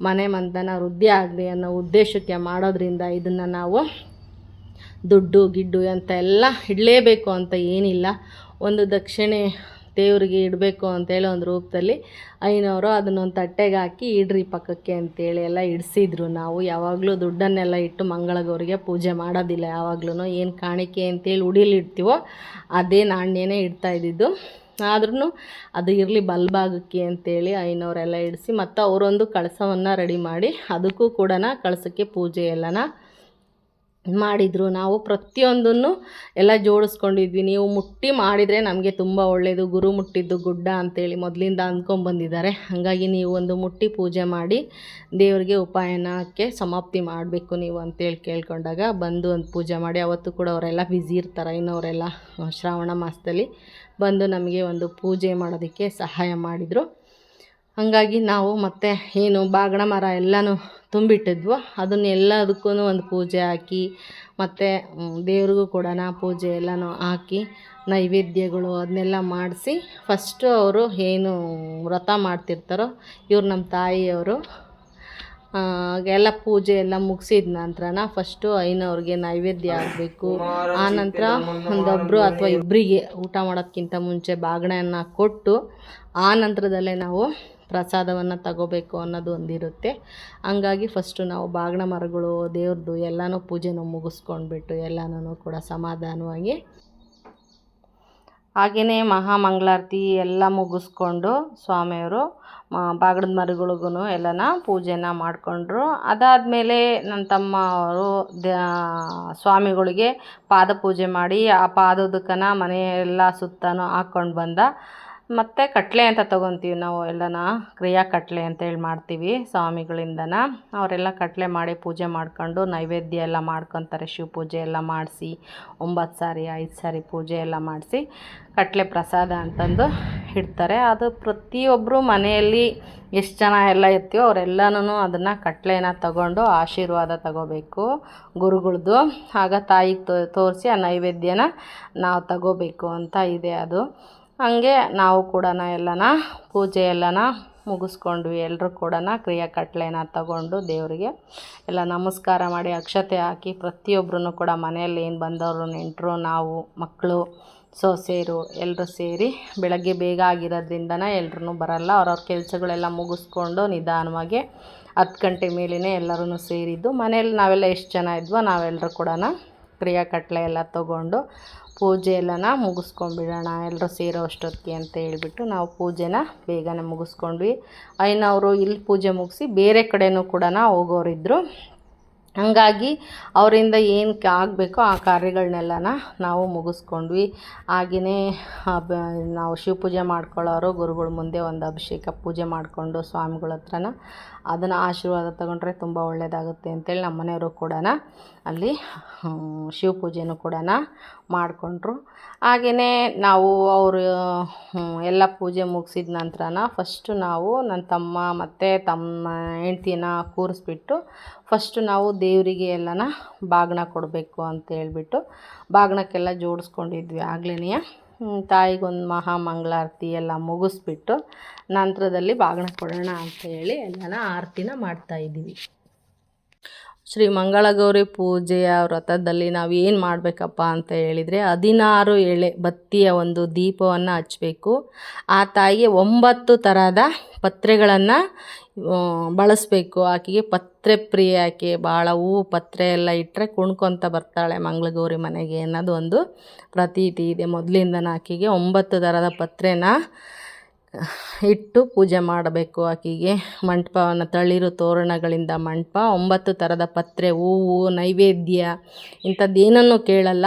ಮನೆ ಮಂತನ ವೃದ್ಧಿ ಆಗಲಿ ಅನ್ನೋ ಉದ್ದೇಶಕ್ಕೆ ಮಾಡೋದ್ರಿಂದ ಇದನ್ನು ನಾವು ದುಡ್ಡು, ಗಿಡ್ಡು ಅಂತ ಎಲ್ಲ ಇಡಲೇಬೇಕು ಅಂತ ಏನಿಲ್ಲ. ಒಂದು ದಕ್ಷಿಣೆ ದೇವರಿಗೆ ಇಡಬೇಕು ಅಂತೇಳಿ ಒಂದು ರೂಪದಲ್ಲಿ ಐನವರು ಅದನ್ನೊಂದು ತಟ್ಟೆಗೆ ಹಾಕಿ ಇಡ್ರಿ ಪಕ್ಕಕ್ಕೆ ಅಂತೇಳಿ ಎಲ್ಲ ಇಡಿಸಿದ್ರು ನಾವು. ಯಾವಾಗಲೂ ದುಡ್ಡನ್ನೆಲ್ಲ ಇಟ್ಟು ಮಂಗಳಗೌರಿಗೆ ಪೂಜೆ ಮಾಡೋದಿಲ್ಲ ಯಾವಾಗ್ಲೂ ಏನು ಕಾಣಿಕೆ ಅಂತೇಳಿ ಉಡಿಲಿ ಇಡ್ತೀವೋ ಅದೇ ನಾಣ್ಯನೇ ಇಡ್ತಾ ಇದ್ದಿದ್ದು. ಆದ್ರೂ ಅದು ಇರಲಿ ಬಲ್ಬಾಗಕ್ಕೆ ಅಂತೇಳಿ ಐನವರೆಲ್ಲ ಇಡಿಸಿ ಮತ್ತು ಅವರೊಂದು ಕಳಸವನ್ನು ರೆಡಿ ಮಾಡಿ ಅದಕ್ಕೂ ಕೂಡ ಕಳಸಕ್ಕೆ ಪೂಜೆ ಎಲ್ಲನ ಮಾಡಿದರು. ನಾವು ಪ್ರತಿಯೊಂದನ್ನು ಎಲ್ಲ ಜೋಡಿಸ್ಕೊಂಡಿದ್ವಿ. ನೀವು ಮುಟ್ಟಿ ಮಾಡಿದರೆ ನಮಗೆ ತುಂಬ ಒಳ್ಳೆಯದು ಗುರು ಮುಟ್ಟಿದ್ದು ಗುಡ್ಡ ಅಂತೇಳಿ ಮೊದಲಿಂದ ಅಂದ್ಕೊಂಬಂದಿದ್ದಾರೆ ಹಾಗಾಗಿ ನೀವು ಒಂದು ಮುಟ್ಟಿ ಪೂಜೆ ಮಾಡಿ ದೇವರಿಗೆ ಉಪಾಯನಕ್ಕೆ ಸಮಾಪ್ತಿ ಮಾಡಬೇಕು ನೀವು ಅಂತೇಳಿ ಕೇಳ್ಕೊಂಡಾಗ ಬಂದು ಒಂದು ಪೂಜೆ ಮಾಡಿ. ಅವತ್ತು ಕೂಡ ಅವರೆಲ್ಲ ಬ್ಯುಸಿ ಇರ್ತಾರೆ. ಇನ್ನವರೆಲ್ಲ ಶ್ರಾವಣ ಮಾಸದಲ್ಲಿ ಬಂದು ನಮಗೆ ಒಂದು ಪೂಜೆ ಮಾಡೋದಕ್ಕೆ ಸಹಾಯ ಮಾಡಿದರು. ಹಾಗಾಗಿ ನಾವು ಮತ್ತೆ ಏನು ಬಾಗಣ ಮರ ಎಲ್ಲನೂ ತುಂಬಿಟ್ಟಿದ್ವು. ಅದನ್ನ ಎಲ್ಲದಕ್ಕೂ ಒಂದು ಪೂಜೆ ಹಾಕಿ ಮತ್ತು ದೇವ್ರಿಗೂ ಕೂಡ ಪೂಜೆ ಎಲ್ಲನೂ ಹಾಕಿ ನೈವೇದ್ಯಗಳು ಅದನ್ನೆಲ್ಲ ಮಾಡಿಸಿ ಫಸ್ಟು ಅವರು ಏನು ವ್ರತ ಮಾಡ್ತಿರ್ತಾರೋ ಇವ್ರು ನಮ್ಮ ತಾಯಿಯವರು ಆ, ಎಲ್ಲ ಪೂಜೆ ಎಲ್ಲ ಮುಗಿಸಿದ ನಂತರನ ಫಸ್ಟು ಐನವ್ರಿಗೆ ನೈವೇದ್ಯ ಆಗಬೇಕು ಆನಂತರ ಒಂದೊಬ್ಬರು ಅಥವಾ ಇಬ್ಬರಿಗೆ ಊಟ ಮಾಡೋದಕ್ಕಿಂತ ಮುಂಚೆ ಬಾಗಿಣೆಯನ್ನು ಕೊಟ್ಟು ಆ ನಂತರದಲ್ಲೇ ನಾವು ಪ್ರಸಾದವನ್ನು ತಗೋಬೇಕು ಅನ್ನೋದು ಒಂದಿರುತ್ತೆ. ಹಂಗಾಗಿ ಫಸ್ಟು ನಾವು ಬಾಗಿಣ ಮರಗಳು ದೇವ್ರದ್ದು ಎಲ್ಲನೂ ಪೂಜೆನೂ ಮುಗಿಸ್ಕೊಂಡ್ಬಿಟ್ಟು ಎಲ್ಲನೂ ಕೂಡ ಸಮಾಧಾನವಾಗಿ ಹಾಗೆಯೇ ಮಹಾಮಂಗಳಾರತಿ ಎಲ್ಲ ಮುಗಿಸ್ಕೊಂಡು ಸ್ವಾಮಿಯವರು ಬಾಗಡದ ಮರಗಳಿಗೂ ಎಲ್ಲನ ಪೂಜೆನ ಮಾಡಿಕೊಂಡ್ರು. ಅದಾದಮೇಲೆ ನನ್ನ ತಮ್ಮ ಅವರು ದ, ಸ್ವಾಮಿಗಳಿಗೆ ಪಾದ ಪೂಜೆ ಮಾಡಿ ಆ ಪಾದದಕ್ಕನ ಮನೆಯೆಲ್ಲ ಸುತ್ತನೂ ಹಾಕ್ಕೊಂಡು ಬಂದ. ಮತ್ತು ಕಟ್ಲೆ ಅಂತ ತೊಗೊತೀವಿ ನಾವು ಎಲ್ಲನ, ಕ್ರಿಯಾ ಕಟ್ಲೆ ಅಂತೇಳಿ ಮಾಡ್ತೀವಿ ಸ್ವಾಮಿಗಳಿಂದನ. ಅವರೆಲ್ಲ ಕಟ್ಲೆ ಮಾಡಿ ಪೂಜೆ ಮಾಡ್ಕೊಂಡು ನೈವೇದ್ಯ ಎಲ್ಲ ಮಾಡ್ಕೊತಾರೆ, ಶಿವ ಪೂಜೆ ಎಲ್ಲ ಮಾಡಿಸಿ, ಒಂಬತ್ತು ಸಾರಿ, ಐದು ಸಾರಿ ಪೂಜೆ ಎಲ್ಲ ಮಾಡಿಸಿ ಕಟ್ಲೆ ಪ್ರಸಾದ ಅಂತಂದು ಇಡ್ತಾರೆ. ಅದು ಪ್ರತಿಯೊಬ್ಬರು ಮನೆಯಲ್ಲಿ ಎಷ್ಟು ಜನ ಎಲ್ಲ ಇರ್ತೀವೋ ಅವರೆಲ್ಲನೂ ಅದನ್ನು ಕಟ್ಲೆನ ತಗೊಂಡು ಆಶೀರ್ವಾದ ತಗೋಬೇಕು ಗುರುಗಳದ್ದು ಆಗ ತಾಯಿಗೆ ತೋರಿಸಿ ಆ ನೈವೇದ್ಯನ ನಾವು ತಗೋಬೇಕು ಅಂತ ಇದೆ ಅದು. ಹಂಗೆ ನಾವು ಕೂಡ ಎಲ್ಲನ ಪೂಜೆ ಎಲ್ಲನ ಮುಗಿಸ್ಕೊಂಡ್ವಿ. ಎಲ್ಲರೂ ಕೂಡ ಕ್ರಿಯಾ ಕಟ್ಲೆನ ತಗೊಂಡು ದೇವರಿಗೆ ಎಲ್ಲ ನಮಸ್ಕಾರ ಮಾಡಿ ಅಕ್ಷತೆ ಹಾಕಿ ಪ್ರತಿಯೊಬ್ಬರೂ ಕೂಡ ಮನೆಯಲ್ಲಿ ಏನು ಬಂದವರು ನೆಂಟರು, ನಾವು ಮಕ್ಕಳು ಸೊಸೆಯರು ಎಲ್ಲರೂ ಸೇರಿ ಬೆಳಗ್ಗೆ ಬೇಗ ಆಗಿರೋದ್ರಿಂದ ಎಲ್ಲರೂ ಬರಲ್ಲ. ಅವ್ರವ್ರ ಕೆಲಸಗಳೆಲ್ಲ ಮುಗಿಸ್ಕೊಂಡು ನಿಧಾನವಾಗಿ ಹತ್ತು ಗಂಟೆ ಮೇಲೇ ಎಲ್ಲರೂ ಸೇರಿದ್ದು ಮನೇಲಿ ನಾವೆಲ್ಲ ಎಷ್ಟು ಜನ ಇದ್ವೋ ನಾವೆಲ್ಲರೂ ಕೂಡ ಕ್ರಿಯಾ ಕಟ್ಲೆ ಎಲ್ಲ ತೊಗೊಂಡು ಪೂಜೆ ಎಲ್ಲನ ಮುಗಿಸ್ಕೊಂಡ್ಬಿಡೋಣ. ಎಲ್ಲರೂ ಸೇರೋ ಅಷ್ಟೊತ್ತಿಗೆ ಅಂತ ಹೇಳ್ಬಿಟ್ಟು ನಾವು ಪೂಜೆನ ಬೇಗನೆ ಮುಗಿಸ್ಕೊಂಡ್ವಿ. ಐನವರು ಇಲ್ಲಿ ಪೂಜೆ ಮುಗಿಸಿ ಬೇರೆ ಕಡೆನೂ ಕೂಡ ಹೋಗೋರಿದ್ರು. ಹಾಗಾಗಿ ಅವರಿಂದ ಏನು ಆಗಬೇಕೋ ಆ ಕಾರ್ಯಗಳನ್ನೆಲ್ಲನ ನಾವು ಮುಗಿಸ್ಕೊಂಡ್ವಿ. ಹಾಗೆಯೇ ನಾವು ಶಿವ ಪೂಜೆ ಮಾಡ್ಕೊಳ್ಳೋರು, ಗುರುಗಳ ಮುಂದೆ ಒಂದು ಅಭಿಷೇಕ ಪೂಜೆ ಮಾಡಿಕೊಂಡು ಸ್ವಾಮಿಗಳ ಹತ್ರನ ಅದನ್ನು ಆಶೀರ್ವಾದ ತಗೊಂಡ್ರೆ ತುಂಬ ಒಳ್ಳೆಯದಾಗುತ್ತೆ ಅಂತೇಳಿ ನಮ್ಮ ಮನೆಯವರು ಕೂಡ ಅಲ್ಲಿ ಶಿವ ಪೂಜೆನೂ ಕೂಡ ಮಾಡಿಕೊಂಡ್ರು. ಹಾಗೆಯೇ ನಾವು ಅವರು ಎಲ್ಲ ಪೂಜೆ ಮುಗಿಸಿದ ನಂತರ ಫಸ್ಟು ನಾವು ನನ್ನ ತಮ್ಮ ಮತ್ತು ತಮ್ಮ ಹೆಂಡ್ತಿನ ಕೂರಿಸ್ಬಿಟ್ಟು ಫಸ್ಟು ನಾವು ದೇವರಿಗೆ ಎಲ್ಲನ ಬಾಗಿನ ಕೊಡಬೇಕು ಅಂತ ಹೇಳ್ಬಿಟ್ಟು ಬಾಗಿನಕ್ಕೆಲ್ಲ ಜೋಡಿಸ್ಕೊಂಡಿದ್ವಿ ಆಗ್ಲೇ ತಾಯಿಗೊಂದು ಮಹಾ ಮಂಗಳಾರತಿ ಎಲ್ಲ ಮುಗಿಸ್ಬಿಟ್ಟು ನಂತರದಲ್ಲಿ ಬಾಗಿನ ಕೊಡೋಣ ಅಂತ ಹೇಳಿ ಎಲ್ಲನ ಆರತಿನ ಮಾಡ್ತಾಯಿದ್ದೀವಿ ಶ್ರೀ ಮಂಗಳಗೌರಿ ಪೂಜೆಯ ವ್ರತದಲ್ಲಿ ನಾವು ಏನು ಮಾಡಬೇಕಪ್ಪ ಅಂತ ಹೇಳಿದರೆ ಹದಿನಾರು ಎಳೆ ಬತ್ತಿಯ ಒಂದು ದೀಪವನ್ನು ಹಚ್ಚಬೇಕು ಆ ತಾಯಿಗೆ ಒಂಬತ್ತು ಥರದ ಪತ್ರೆಗಳನ್ನು ಬಳಸಬೇಕು. ಆಕೆಗೆ ಪತ್ರೆ ಪ್ರಿಯ ಆಕೆ. ಭಾಳ ಹೂವು ಪತ್ರೆ ಎಲ್ಲ ಇಟ್ಟರೆ ಕುಣ್ಕೊತ ಬರ್ತಾಳೆ ಮಂಗಳಗೌರಿ ಮನೆಗೆ ಅನ್ನೋದು ಒಂದು ಪ್ರತೀತಿ ಇದೆ. ಮೊದಲಿಂದನೂ ಆಕೆಗೆ ಒಂಬತ್ತು ಥರದ ಪತ್ರೆನ ಇಟ್ಟು ಪೂಜೆ ಮಾಡಬೇಕು ಆಕೆಗೆ. ಮಂಟಪವನ್ನು ತಳಿರು ತೋರಣಗಳಿಂದ ಮಂಟಪ, ಒಂಬತ್ತು ಥರದ ಪತ್ರೆ, ಹೂವು, ನೈವೇದ್ಯ ಇಂಥದ್ದೇನನ್ನು ಕೇಳಲ್ಲ.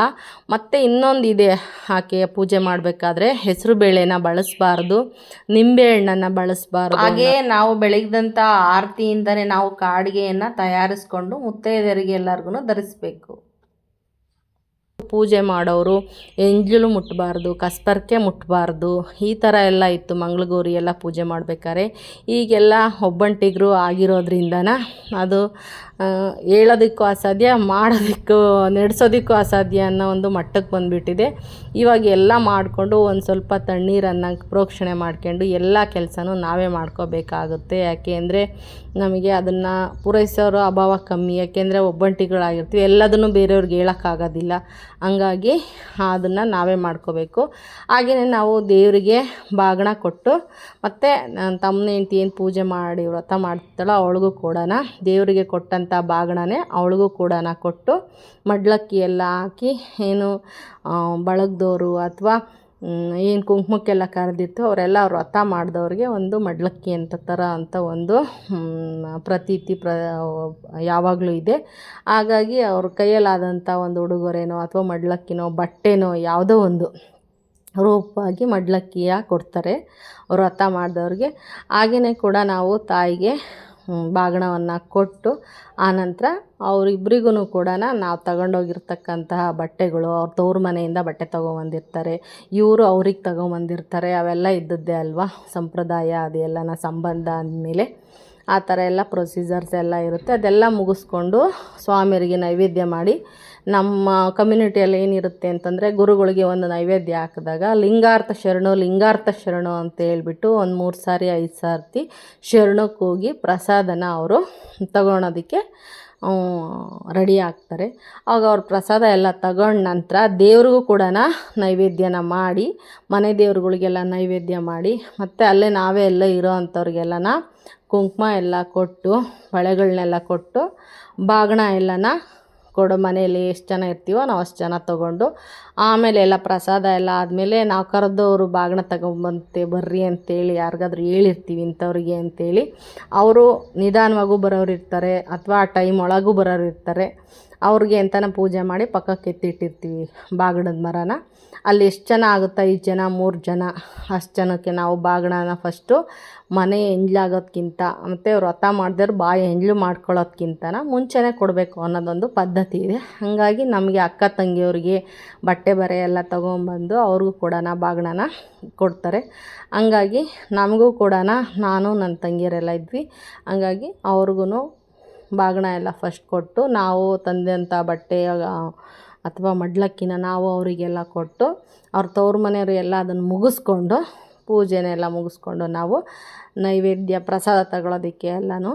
ಮತ್ತು ಇನ್ನೊಂದಿದೆ ಆಕೆಯ ಪೂಜೆ ಮಾಡಬೇಕಾದ್ರೆ, ಹೆಸರು ಬೇಳೆನ ಬಳಸಬಾರ್ದು ನಿಂಬೆಹಣ್ಣನ್ನು ಬಳಸಬಾರ್ದು ಹಾಗೆಯೇ ನಾವು ಬೆಳಗ್ದಂಥ ಆರತಿಯಿಂದಲೇ ನಾವು ಕಾಡಿಗೆಯನ್ನು ತಯಾರಿಸ್ಕೊಂಡು ಮುತ್ತೈದೆಯರಿಗೆ ಎಲ್ಲರಿಗೂ ಧರಿಸ್ಬೇಕು. ಪೂಜೆ ಮಾಡೋರು, ಎಂಜಲು ಮುಟ್ಟಬಾರ್ದು ಕಸ್ಪರ್ಕೆ ಮುಟ್ಟಬಾರ್ದು ಈ ಥರ ಎಲ್ಲ ಇತ್ತು. ಮಂಗಳಗೌರಿ ಎಲ್ಲ ಪೂಜೆ ಮಾಡ್ಬೇಕಾದ್ರೆ ಈಗೆಲ್ಲ ಒಬ್ಬಂಟಿಗರು ಆಗಿರೋದ್ರಿಂದನ ಅದು ಹೇಳೋದಕ್ಕೂ ಅಸಾಧ್ಯ, ಮಾಡೋದಕ್ಕೂ, ನಡೆಸೋದಕ್ಕೂ ಅಸಾಧ್ಯ ಅನ್ನೋ ಒಂದು ಮಟ್ಟಕ್ಕೆ ಬಂದುಬಿಟ್ಟಿದೆ. ಇವಾಗ ಎಲ್ಲ ಮಾಡಿಕೊಂಡು ಒಂದು ಸ್ವಲ್ಪ ತಣ್ಣೀರನ್ನು ಪ್ರೋಕ್ಷಣೆ ಮಾಡ್ಕೊಂಡು ಎಲ್ಲ ಕೆಲಸನೂ ನಾವೇ ಮಾಡ್ಕೋಬೇಕಾಗುತ್ತೆ. ಯಾಕೆ ಅಂದರೆ ನಮಗೆ ಅದನ್ನು ಪೂರೈಸೋರು ಅಭಾವ ಕಮ್ಮಿ. ಯಾಕೆಂದರೆ ಒಬ್ಬಂಟಿಗಳಾಗಿರ್ತೀವಿ. ಎಲ್ಲದನ್ನು ಬೇರೆಯವ್ರಿಗೆ ಹೇಳೋಕ್ಕಾಗೋದಿಲ್ಲ. ಹಂಗಾಗಿ ಅದನ್ನು ನಾವೇ ಮಾಡ್ಕೋಬೇಕು. ಹಾಗೆಯೇ ನಾವು ದೇವರಿಗೆ ಬಾಗಣ ಕೊಟ್ಟು ಮತ್ತು ನನ್ನ ತಮ್ಮನ ಹೆಂಡ್ತಿ ಏನು ಪೂಜೆ ಮಾಡಿ ವ್ರತ ಮಾಡ್ತಾಳೋ ಅವಳಿಗೂ ಕೊಡೋಣ ದೇವರಿಗೆ ಕೊಟ್ಟಂಥ ಬಾಗಣನೇ ಅವಳಿಗೂ ಕೂಡ ಕೊಟ್ಟು ಮಡ್ಲಕ್ಕಿ ಎಲ್ಲ ಹಾಕಿ ಏನು ಬಳಗದವ್ರು ಅಥವಾ ಏನು ಕುಂಕುಮಕ್ಕೆಲ್ಲ ಕರೆದಿತ್ತು ಅವರೆಲ್ಲ ಅವ್ರು ವ್ರತ ಮಾಡಿದವ್ರಿಗೆ ಒಂದು ಮಡ್ಲಕ್ಕಿ ಅಂತ ಥರ ಅಂತ ಒಂದು ಪ್ರತೀತಿ ಪ್ರ, ಯಾವಾಗಲೂ ಇದೆ. ಹಾಗಾಗಿ ಅವ್ರ ಕೈಯಲ್ಲಾದಂಥ ಒಂದು ಉಡುಗೊರೆನೋ ಅಥವಾ ಮಡ್ಲಕ್ಕಿನೋ ಬಟ್ಟೆನೋ ಯಾವುದೋ ಒಂದು ರೂಪವಾಗಿ ಮಡ್ಲಕ್ಕಿಯ ಕೊಡ್ತಾರೆ ವ್ರತ ಮಾಡಿದವ್ರಿಗೆ. ಹಾಗೆಯೇ ಕೂಡ ನಾವು ತಾಯಿಗೆ ಬಾಗಿಣವನ್ನು ಕೊಟ್ಟು ಆನಂತರ ಅವರಿಬ್ರಿಗೂ ಕೂಡ ನಾವು ತಗೊಂಡೋಗಿರ್ತಕ್ಕಂತಹ ಬಟ್ಟೆಗಳು ಅವ್ರ ತವ್ರ ಮನೆಯಿಂದ ಬಟ್ಟೆ ತೊಗೊಂಬಂದಿರ್ತಾರೆ. ಇವರು ಅವ್ರಿಗೆ ತಗೊಂಬಂದಿರ್ತಾರೆ. ಅವೆಲ್ಲ ಇದ್ದದ್ದೇ ಅಲ್ವಾ? ಸಂಪ್ರದಾಯ, ಅದೆಲ್ಲನ ಸಂಬಂಧ ಅಂದಮೇಲೆ ಆ ಥರ ಎಲ್ಲ ಪ್ರೊಸೀಜರ್ಸ್ ಎಲ್ಲ ಇರುತ್ತೆ. ಅದೆಲ್ಲ ಮುಗಿಸ್ಕೊಂಡು ಸ್ವಾಮಿಯರಿಗೆ ನೈವೇದ್ಯ ಮಾಡಿ ನಮ್ಮ ಕಮ್ಯುನಿಟಿಯಲ್ಲಿ ಏನಿರುತ್ತೆ ಅಂತಂದರೆ ಗುರುಗಳಿಗೆ ಒಂದು ನೈವೇದ್ಯ ಹಾಕಿದಾಗ ಲಿಂಗಾರ್ಥ ಶರಣು ಲಿಂಗಾರ್ಥ ಶರಣು ಅಂತ ಹೇಳ್ಬಿಟ್ಟು ಒಂದು ಮೂರು ಸಾರಿ, ಐದು ಸಾರ್ತಿ ಶರಣಕ್ಕೆ ಹೋಗಿ ಪ್ರಸಾದನ ಅವರು ತಗೊಳೋದಕ್ಕೆ ರೆಡಿ ಆಗ್ತಾರೆ. ಆವಾಗ ಅವ್ರ ಪ್ರಸಾದ ಎಲ್ಲ ತಗೊಂಡ ನಂತರ ದೇವ್ರಿಗೂ ಕೂಡ ನೈವೇದ್ಯನ ಮಾಡಿ, ಮನೆ ದೇವ್ರುಗಳಿಗೆಲ್ಲ ನೈವೇದ್ಯ ಮಾಡಿ, ಮತ್ತು ಅಲ್ಲೇ ನಾವೇ ಎಲ್ಲ ಇರೋ ಅಂಥವ್ರಿಗೆಲ್ಲನ ಕುಂಕುಮ ಎಲ್ಲ ಕೊಟ್ಟು ಬಳೆಗಳನ್ನೆಲ್ಲ ಕೊಟ್ಟು, ಬಾಗಣ ಎಲ್ಲನ ಕೊಡೋ ಮನೇಲಿ ಎಷ್ಟು ಜನ ಇರ್ತೀವೋ ನಾವು ಅಷ್ಟು ಜನ ತೊಗೊಂಡು ಆಮೇಲೆ ಎಲ್ಲ ಪ್ರಸಾದ ಎಲ್ಲ ಆದಮೇಲೆ ನಾವು ಕರೆದವರು ಬಾಗಿಣ ತಗೊಂಬಂತೆ ಬರ್ರಿ ಅಂತೇಳಿ ಯಾರಿಗಾದ್ರೂ ಹೇಳಿರ್ತೀವಿ ಇಂಥವ್ರಿಗೆ ಅಂತೇಳಿ ಅವರು ನಿಧಾನವಾಗೂ ಬರೋರು ಇರ್ತಾರೆ ಅಥವಾ ಆ ಟೈಮ್ ಒಳಗೂ ಬರೋರು ಇರ್ತಾರೆ. ಅವ್ರಿಗೆ ಅಂತಲೇ ಪೂಜೆ ಮಾಡಿ ಪಕ್ಕಕ್ಕೆ ಎತ್ತಿಟ್ಟಿರ್ತೀವಿ ಬಾಗಿಣದ ಮರನ. ಅಲ್ಲಿ ಎಷ್ಟು ಜನ ಆಗುತ್ತೆ? ಐದು ಜನ, ಮೂರು ಜನ? ಅಷ್ಟು ಜನಕ್ಕೆ ನಾವು ಬಾಗಿಣನ ಫಸ್ಟು ಮನೆ ಎಂಜ್ಲಾಗೋದ್ಕಿಂತ ಮತ್ತು ವ್ರತ ಮಾಡಿದವ್ರು ಬಾಯಿ ಎಂಜ್ಲು ಮಾಡ್ಕೊಳ್ಳೋದ್ಕಿಂತನ ಮುಂಚೆನೇ ಕೊಡಬೇಕು ಅನ್ನೋದೊಂದು ಪದ್ಧತಿ ಇದೆ. ಹಾಗಾಗಿ ನಮಗೆ ಅಕ್ಕ ತಂಗಿಯವ್ರಿಗೆ ಬಟ್ಟೆ ಬರೆ ಎಲ್ಲ ತೊಗೊಂಬಂದು ಅವ್ರಿಗೂ ಕೂಡ ಬಾಗಿಣನ ಕೊಡ್ತಾರೆ. ಹಂಗಾಗಿ ನಮಗೂ ಕೂಡ ನಾನು ನನ್ನ ತಂಗಿಯರೆಲ್ಲ ಇದ್ವಿ. ಹಂಗಾಗಿ ಅವ್ರಿಗೂ ಬಾಗಿಣ ಎಲ್ಲ ಫಸ್ಟ್ ಕೊಟ್ಟು ನಾವು ತಂದಂಥ ಬಟ್ಟೆ ಅಥವಾ ಮಡ್ಲಕ್ಕಿನ ನಾವು ಅವರಿಗೆಲ್ಲ ಕೊಟ್ಟು ಅವ್ರ ತವ್ರ ಮನೆಯವರು ಎಲ್ಲ ಅದನ್ನು ಮುಗಿಸ್ಕೊಂಡು ಪೂಜೆನೆಲ್ಲ ಮುಗಿಸ್ಕೊಂಡು ನಾವು ನೈವೇದ್ಯ ಪ್ರಸಾದ ತಗೊಳ್ಳೋದಕ್ಕೆ ಎಲ್ಲನೂ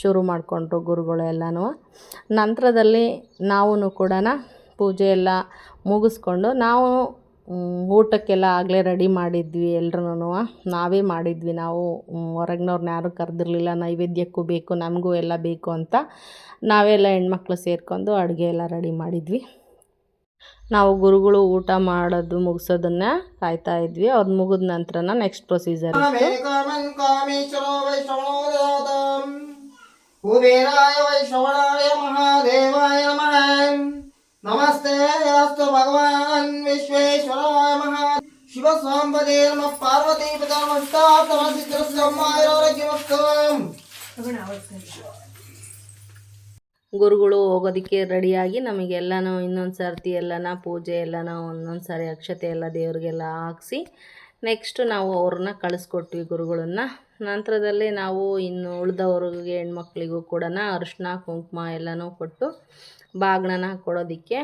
ಶುರು ಮಾಡಿಕೊಂಡ್ರು ಗುರುಗಳು ಎಲ್ಲನೂ. ನಂತರದಲ್ಲಿ ನಾವೂ ಕೂಡ ಪೂಜೆ ಎಲ್ಲ ಮುಗಿಸ್ಕೊಂಡು ನಾವು ಊಟಕ್ಕೆಲ್ಲ ಆಗಲೇ ರೆಡಿ ಮಾಡಿದ್ವಿ ಎಲ್ರೂ ನಾವೇ ಮಾಡಿದ್ವಿ. ನಾವು ಹೊರಗಿನವ್ರನ್ನ ಯಾರೂ ಕರೆದಿರಲಿಲ್ಲ. ನೈವೇದ್ಯಕ್ಕೂ ಬೇಕು, ನಮಗೂ ಎಲ್ಲ ಬೇಕು ಅಂತ ನಾವೆಲ್ಲ ಹೆಣ್ಮಕ್ಳು ಸೇರಿಕೊಂಡು ಅಡುಗೆ ಎಲ್ಲ ರೆಡಿ ಮಾಡಿದ್ವಿ. ನಾವು ಗುರುಗಳು ಊಟ ಮಾಡೋದು ಮುಗಿಸೋದನ್ನ ಕಾಯ್ತಾ ಇದ್ವಿ. ಅದು ಮುಗಿದ ನಂತರನ ನೆಕ್ಸ್ಟ್ ಪ್ರೊಸೀಜರ್ ಕುಬೇರಾಯ ವೈಶ್ರವಣಾಯ ಮಹಾದೇವಾಯ ನಮಃ. ನಮಸ್ತೆ ಅಸ್ತು ಭಗವಾನ್ ವಿಶ್ವೇಶ್ವರಾಯ ಮಹಾ. ಶಿವ ಸ್ವಾಂಬದೇ ನಮ. ಪಾರ್ವತೀ ಪಿತಾಮಸ್ತಾಪ್ತಮಸಿದ್ರಸ್ಯ ಅಮ್ಮಾಯಿರೋರಕ್ಕಿಮಸ್ತಂ ಗುರುಗಳು ಹೋಗೋದಕ್ಕೆ ರೆಡಿಯಾಗಿ ನಮಗೆಲ್ಲನೂ ಇನ್ನೊಂದು ಸರ್ತಿ ಎಲ್ಲನ ಪೂಜೆ ಎಲ್ಲನ ಒಂದೊಂದು ಸಾರಿ ಅಕ್ಷತೆ ಎಲ್ಲ ದೇವರಿಗೆಲ್ಲ ಹಾಕ್ಸಿ ನೆಕ್ಸ್ಟು ನಾವು ಅವ್ರನ್ನ ಕಳಿಸ್ಕೊಟ್ವಿ ಗುರುಗಳನ್ನ. ನಂತರದಲ್ಲಿ ನಾವು ಇನ್ನು ಉಳಿದವ್ರಿಗೆ ಹೆಣ್ಮಕ್ಳಿಗೂ ಕೂಡ ಅರಿಶಿನ ಕುಂಕುಮ ಎಲ್ಲನೂ ಕೊಟ್ಟು ಬಾಗ್ನನ ಕೊಡೋದಕ್ಕೆ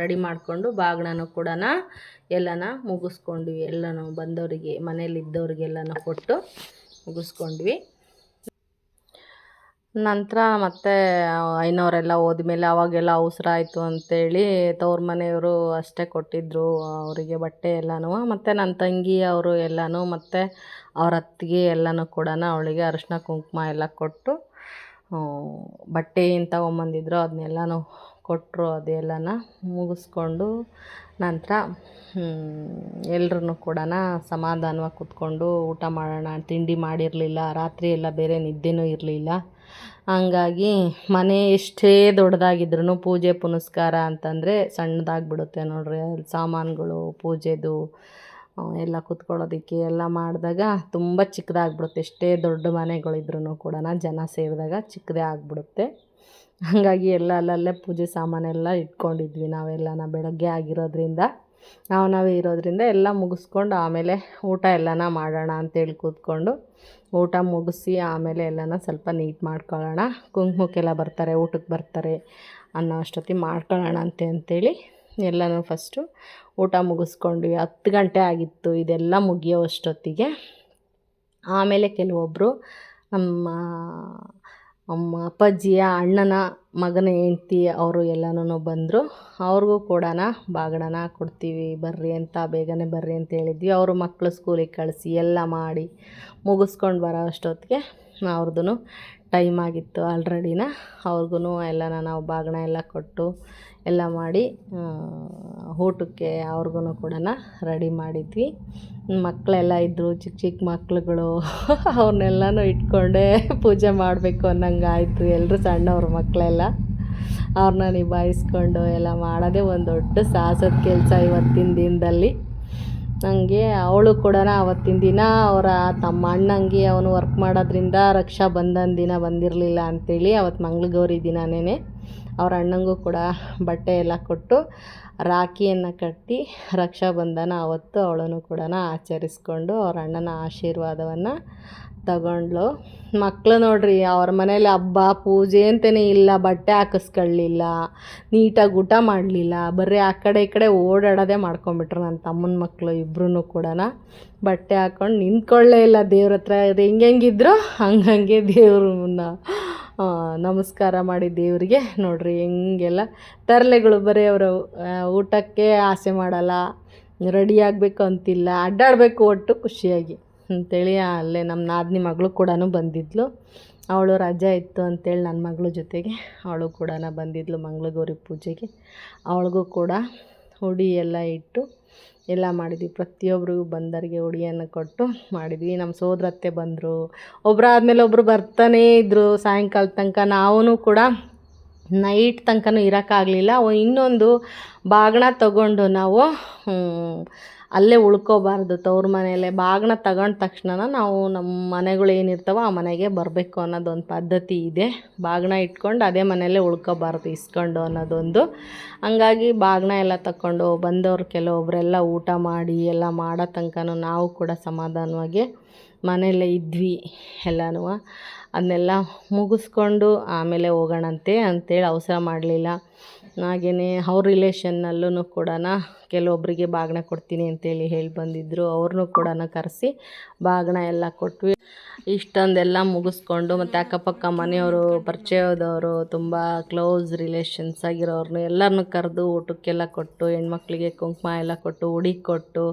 ರೆಡಿ ಮಾಡಿಕೊಂಡು ಬಾಗ್ನೂ ಕೂಡ ಎಲ್ಲನ ಮುಗಿಸ್ಕೊಂಡ್ವಿ. ಎಲ್ಲನೂ ಬಂದವರಿಗೆ ಮನೇಲಿದ್ದವ್ರಿಗೆಲ್ಲನೂ ಕೊಟ್ಟು ಮುಗಿಸ್ಕೊಂಡ್ವಿ. ನಂತರ ಮತ್ತೆ ಐನವರೆಲ್ಲ ಹೋದ್ಮೇಲೆ ಅವಾಗೆಲ್ಲ ಅವಸರ ಆಯಿತು ಅಂತೇಳಿ ತವ್ರ ಮನೆಯವರು ಅಷ್ಟೇ ಕೊಟ್ಟಿದ್ದರು ಅವರಿಗೆ ಬಟ್ಟೆ ಎಲ್ಲನೂ. ಮತ್ತು ನನ್ನ ತಂಗಿ ಅವರು ಎಲ್ಲನೂ ಮತ್ತು ಅವ್ರ ಅತ್ತಿಗೆ ಎಲ್ಲನೂ ಕೂಡ ಅವಳಿಗೆ ಅರಿಶಿನ ಕುಂಕುಮ ಎಲ್ಲ ಕೊಟ್ಟು ಬಟ್ಟೆ ಏನು ತಗೊಂಬಂದಿದ್ರು. ಅದನ್ನೆಲ್ಲನೂ ಕೊಟ್ಟರು ಅದೆಲ್ಲನ ಮುಗಿಸ್ಕೊಂಡು ನಂತರ ಎಲ್ರೂ ಕೂಡ ಸಮಾಧಾನವಾಗಿ ಕೂತ್ಕೊಂಡು ಊಟ ಮಾಡೋಣ, ತಿಂಡಿ ಮಾಡಿರಲಿಲ್ಲ, ರಾತ್ರಿ ಎಲ್ಲ ಬೇರೆ ನಿದ್ದೆನೂ ಇರಲಿಲ್ಲ. ಹಂಗಾಗಿ ಮನೆ ಎಷ್ಟೇ ದೊಡ್ಡದಾಗಿದ್ರೂ ಪೂಜೆ ಪುನಸ್ಕಾರ ಅಂತಂದರೆ ಸಣ್ಣದಾಗ್ಬಿಡುತ್ತೆ ನೋಡ್ರಿ. ಸಾಮಾನುಗಳು, ಪೂಜೆದು ಎಲ್ಲ ಕುತ್ಕೊಳ್ಳೋದಕ್ಕೆ ಎಲ್ಲ ಮಾಡಿದಾಗ ತುಂಬ ಚಿಕ್ಕದಾಗ್ಬಿಡುತ್ತೆ. ಎಷ್ಟೇ ದೊಡ್ಡ ಮನೆಗಳಿದ್ರೂ ಕೂಡ ಜನ ಸೇರಿದಾಗ ಚಿಕ್ಕದೇ ಆಗಿಬಿಡುತ್ತೆ. ಹಾಗಾಗಿ ಎಲ್ಲ ಅಲ್ಲಲ್ಲೇ ಪೂಜೆ ಸಾಮಾನೆಲ್ಲ ಇಟ್ಕೊಂಡಿದ್ವಿ ನಾವೆಲ್ಲನ ಬೆಳಗ್ಗೆ ಆಗಿರೋದ್ರಿಂದ, ನಾವು ನಾವೇ ಇರೋದ್ರಿಂದ ಎಲ್ಲ ಮುಗಿಸ್ಕೊಂಡು ಆಮೇಲೆ ಊಟ ಎಲ್ಲನ ಮಾಡೋಣ ಅಂತೇಳಿ ಕೂತ್ಕೊಂಡು ಊಟ ಮುಗಿಸಿ ಆಮೇಲೆ ಎಲ್ಲನ ಸ್ವಲ್ಪ ನೀಟ್ ಮಾಡ್ಕೊಳ್ಳೋಣ. ಕುಂಕುಮಕ್ಕೆಲ್ಲ ಬರ್ತಾರೆ, ಊಟಕ್ಕೆ ಬರ್ತಾರೆ ಅನ್ನೋ ಅಷ್ಟೊತ್ತಿಗೆ ಮಾಡ್ಕೊಳ್ಳೋಣ ಅಂತ ಅಂತೇಳಿ ಎಲ್ಲನೂ ಫಸ್ಟು ಊಟ ಮುಗಿಸ್ಕೊಂಡ್ವಿ ಹತ್ತು ಗಂಟೆ ಆಗಿತ್ತು, ಇದೆಲ್ಲ ಮುಗಿಯೋ ಅಷ್ಟೊತ್ತಿಗೆ. ಆಮೇಲೆ ಕೆಲವೊಬ್ಬರು ನಮ್ಮ ನಮ್ಮ ಅಪ್ಪಾಜಿಯ, ಅಣ್ಣನ, ಮಗನ, ಹೆಂಡ್ತಿ ಅವರು ಎಲ್ಲನೂ ಬಂದರು. ಅವ್ರಿಗೂ ಕೂಡ ಬಾಗಿಣನ ಕೊಡ್ತೀವಿ, ಬರ್ರಿ ಅಂತ, ಬೇಗನೆ ಬರ್ರಿ ಅಂತ ಹೇಳಿದ್ವಿ. ಅವರು ಮಕ್ಕಳು ಸ್ಕೂಲಿಗೆ ಕಳಿಸಿ ಎಲ್ಲ ಮಾಡಿ ಮುಗಿಸ್ಕೊಂಡು ಬರೋ ಅಷ್ಟೊತ್ತಿಗೆ ಅವ್ರದ್ದು ಟೈಮ್ ಆಗಿತ್ತು ಆಲ್ರೆಡಿನ. ಅವ್ರಿಗೂ ಎಲ್ಲನ ನಾವು ಬಾಗಿಣ ಎಲ್ಲ ಕೊಟ್ಟು ಎಲ್ಲ ಮಾಡಿ ಊಟಕ್ಕೆ ಅವ್ರಿಗೂ ಕೂಡ ರೆಡಿ ಮಾಡಿದ್ವಿ. ಮಕ್ಕಳೆಲ್ಲ ಇದ್ದರು ಚಿಕ್ಕ ಚಿಕ್ಕ ಮಕ್ಳುಗಳು ಅವ್ರನ್ನೆಲ್ಲನೂ ಇಟ್ಕೊಂಡೇ ಪೂಜೆ ಮಾಡಬೇಕು ಅನ್ನಂಗೆ ಆಯಿತು ಎಲ್ಲರೂ ಸಣ್ಣವ್ರ ಮಕ್ಕಳೆಲ್ಲ ಅವ್ರನ್ನ ನಿಭಾಯಿಸ್ಕೊಂಡು ಎಲ್ಲ ಮಾಡೋದೇ ಒಂದು ದೊಡ್ಡ ಸಾಹಸದ ಕೆಲಸ ಇವತ್ತಿನ ದಿನದಲ್ಲಿ. ನನಗೆ ಅವಳು ಕೂಡ ಅವತ್ತಿನ ದಿನ, ಅವರ ತಮ್ಮ ಅಣ್ಣಂಗೆ ಅವನು ವರ್ಕ್ ಮಾಡೋದ್ರಿಂದ ರಕ್ಷಾ ಬಂಧನ ದಿನ ಬಂದಿರಲಿಲ್ಲ ಅಂಥೇಳಿ ಅವತ್ತು ಮಂಗಳಗೌರಿ ದಿನನೇ ಅವ್ರ ಅಣ್ಣಂಗೂ ಕೂಡ ಬಟ್ಟೆ ಎಲ್ಲ ಕೊಟ್ಟು ರಾಖಿಯನ್ನು ಕಟ್ಟಿ ರಕ್ಷಾ ಬಂಧನ ಅವತ್ತು ಅವಳನ್ನು ಕೂಡ ಆಚರಿಸ್ಕೊಂಡು ಅವ್ರ ಅಣ್ಣನ ಆಶೀರ್ವಾದವನ್ನು ತಗೊಂಡ್ಳು. ಮಕ್ಕಳು ನೋಡ್ರಿ, ಅವ್ರ ಮನೇಲಿ ಹಬ್ಬ, ಪೂಜೆ ಅಂತಲೇ ಇಲ್ಲ, ಬಟ್ಟೆ ಹಾಕಿಸ್ಕೊಳ್ಳಿಲ್ಲ, ನೀಟಾಗಿ ಊಟ ಮಾಡಲಿಲ್ಲ. ಬರೀ ಆ ಕಡೆ ಈ ಕಡೆ ಓಡಾಡೋದೇ ಮಾಡ್ಕೊಂಬಿಟ್ರು ನನ್ನ ತಮ್ಮನ ಮಕ್ಕಳು ಇಬ್ಬರೂ ಕೂಡ ಬಟ್ಟೆ ಹಾಕ್ಕೊಂಡು ನಿಂತ್ಕೊಳ್ಳೇ ಇಲ್ಲ ದೇವ್ರ ಹತ್ರ. ಹೆಂಗೆ ಹೆಂಗಿದ್ರು ಹಂಗಂಗೆ ದೇವ್ರನ್ನ ನಮಸ್ಕಾರ ಮಾಡಿ ದೇವರಿಗೆ ನೋಡ್ರಿ ಹೆಂಗೆಲ್ಲ. ತರಲೆಗಳು ಬರೀ ಅವರು ಊಟಕ್ಕೆ ಆಸೆ ಮಾಡಲ್ಲ, ರೆಡಿ ಆಗಬೇಕು ಅಂತಿಲ್ಲ, ಅಡ್ಡಾಡಬೇಕು ಒಟ್ಟು ಖುಷಿಯಾಗಿ. ಅಂತೇಳಿ ಅಲ್ಲೇ ನಮ್ಮ ನಾದಿನಿ ಮಗಳು ಕೂಡ ಬಂದಿದ್ಲು. ಅವಳು ರಜೆ ಇತ್ತು ಅಂತೇಳಿ ನನ್ನ ಮಗಳ ಜೊತೆಗೆ ಅವಳು ಕೂಡ ಬಂದಿದ್ಲು ಮಂಗಳಗೌರಿ ಪೂಜೆಗೆ. ಅವಳಿಗೂ ಕೂಡ ಉಡಿ ಎಲ್ಲ ಇಟ್ಟು ಎಲ್ಲ ಮಾಡಿದ್ವಿ. ಪ್ರತಿಯೊಬ್ಬರಿಗೂ ಬಂದರಿಗೆ ಉಡಿಯನ್ನು ಕೊಟ್ಟು ಮಾಡಿದ್ವಿ. ನಮ್ಮ ಸೋದರತ್ತೆ ಬಂದರು ಒಬ್ಬರಾದ್ಮೇಲೆ ಒಬ್ಬರು ಬರ್ತಾನೇ ಇದ್ದರು ಸಾಯಂಕಾಲ ತನಕ ನಾವೂ ಕೂಡ ನೈಟ್ ತನಕನೂ ಇರೋಕ್ಕಾಗಲಿಲ್ಲ. ಇನ್ನೊಂದು ಬಾಗಿಣ ತಗೊಂಡು ನಾವು ಅಲ್ಲೇ ಉಳ್ಕೋಬಾರ್ದು, ತವ್ರ ಮನೆಯಲ್ಲೇ. ಬಾಗಿಣ ತಗೊಂಡ ತಕ್ಷಣ ನಾವು ನಮ್ಮ ಮನೆಗಳು ಏನಿರ್ತಾವೋ ಆ ಮನೆಗೆ ಬರಬೇಕು ಅನ್ನೋದೊಂದು ಪದ್ಧತಿ ಇದೆ. ಬಾಗಿಣ ಇಟ್ಕೊಂಡು ಅದೇ ಮನೆಯಲ್ಲೇ ಉಳ್ಕೋಬಾರ್ದು ಇಸ್ಕೊಂಡು ಅನ್ನೋದೊಂದು. ಹಂಗಾಗಿ ಬಾಗಿಣ ಎಲ್ಲ ತಗೊಂಡು ಬಂದವ್ರು ಕೆಲವೊಬ್ಬರೆಲ್ಲ ಊಟ ಮಾಡಿ ಎಲ್ಲ ಮಾಡೋ ತನಕನೂ ನಾವು ಕೂಡ ಸಮಾಧಾನವಾಗಿ ಮನೆಯಲ್ಲೇ ಇದ್ವಿ ಎಲ್ಲನೂ. ಅದನ್ನೆಲ್ಲ ಮುಗಿಸ್ಕೊಂಡು ಆಮೇಲೆ ಹೋಗೋಣಂತೆ ಅಂತೇಳಿ ಅವಸರ ಮಾಡಲಿಲ್ಲ. ಹಾಗೆಯೇ ಅವ್ರ ರಿಲೇಷನ್ನಲ್ಲೂ ಕೂಡ ಕೆಲವೊಬ್ಬರಿಗೆ ಬಾಗಿನ ಕೊಡ್ತೀನಿ ಅಂತೇಳಿ ಹೇಳಿ ಬಂದಿದ್ದರು ಅವ್ರನ್ನೂ ಕೂಡ ಕರೆಸಿ ಬಾಗಿನ ಎಲ್ಲ ಕೊಟ್ವಿ. ಇಷ್ಟೊಂದೆಲ್ಲ ಮುಗಿಸ್ಕೊಂಡು ಮತ್ತು ಅಕ್ಕಪಕ್ಕ ಮನೆಯವರು, ಪರಿಚಯದವರು, ತುಂಬ ಕ್ಲೋಸ್ ರಿಲೇಷನ್ಸ್ ಆಗಿರೋರ್ನು ಎಲ್ಲರನ್ನೂ ಕರೆದು ಊಟಕ್ಕೆಲ್ಲ ಕೊಟ್ಟು, ಹೆಣ್ಮಕ್ಳಿಗೆ ಕುಂಕುಮ ಎಲ್ಲ ಕೊಟ್ಟು, ಉಡಿ ಕೊಟ್ಟು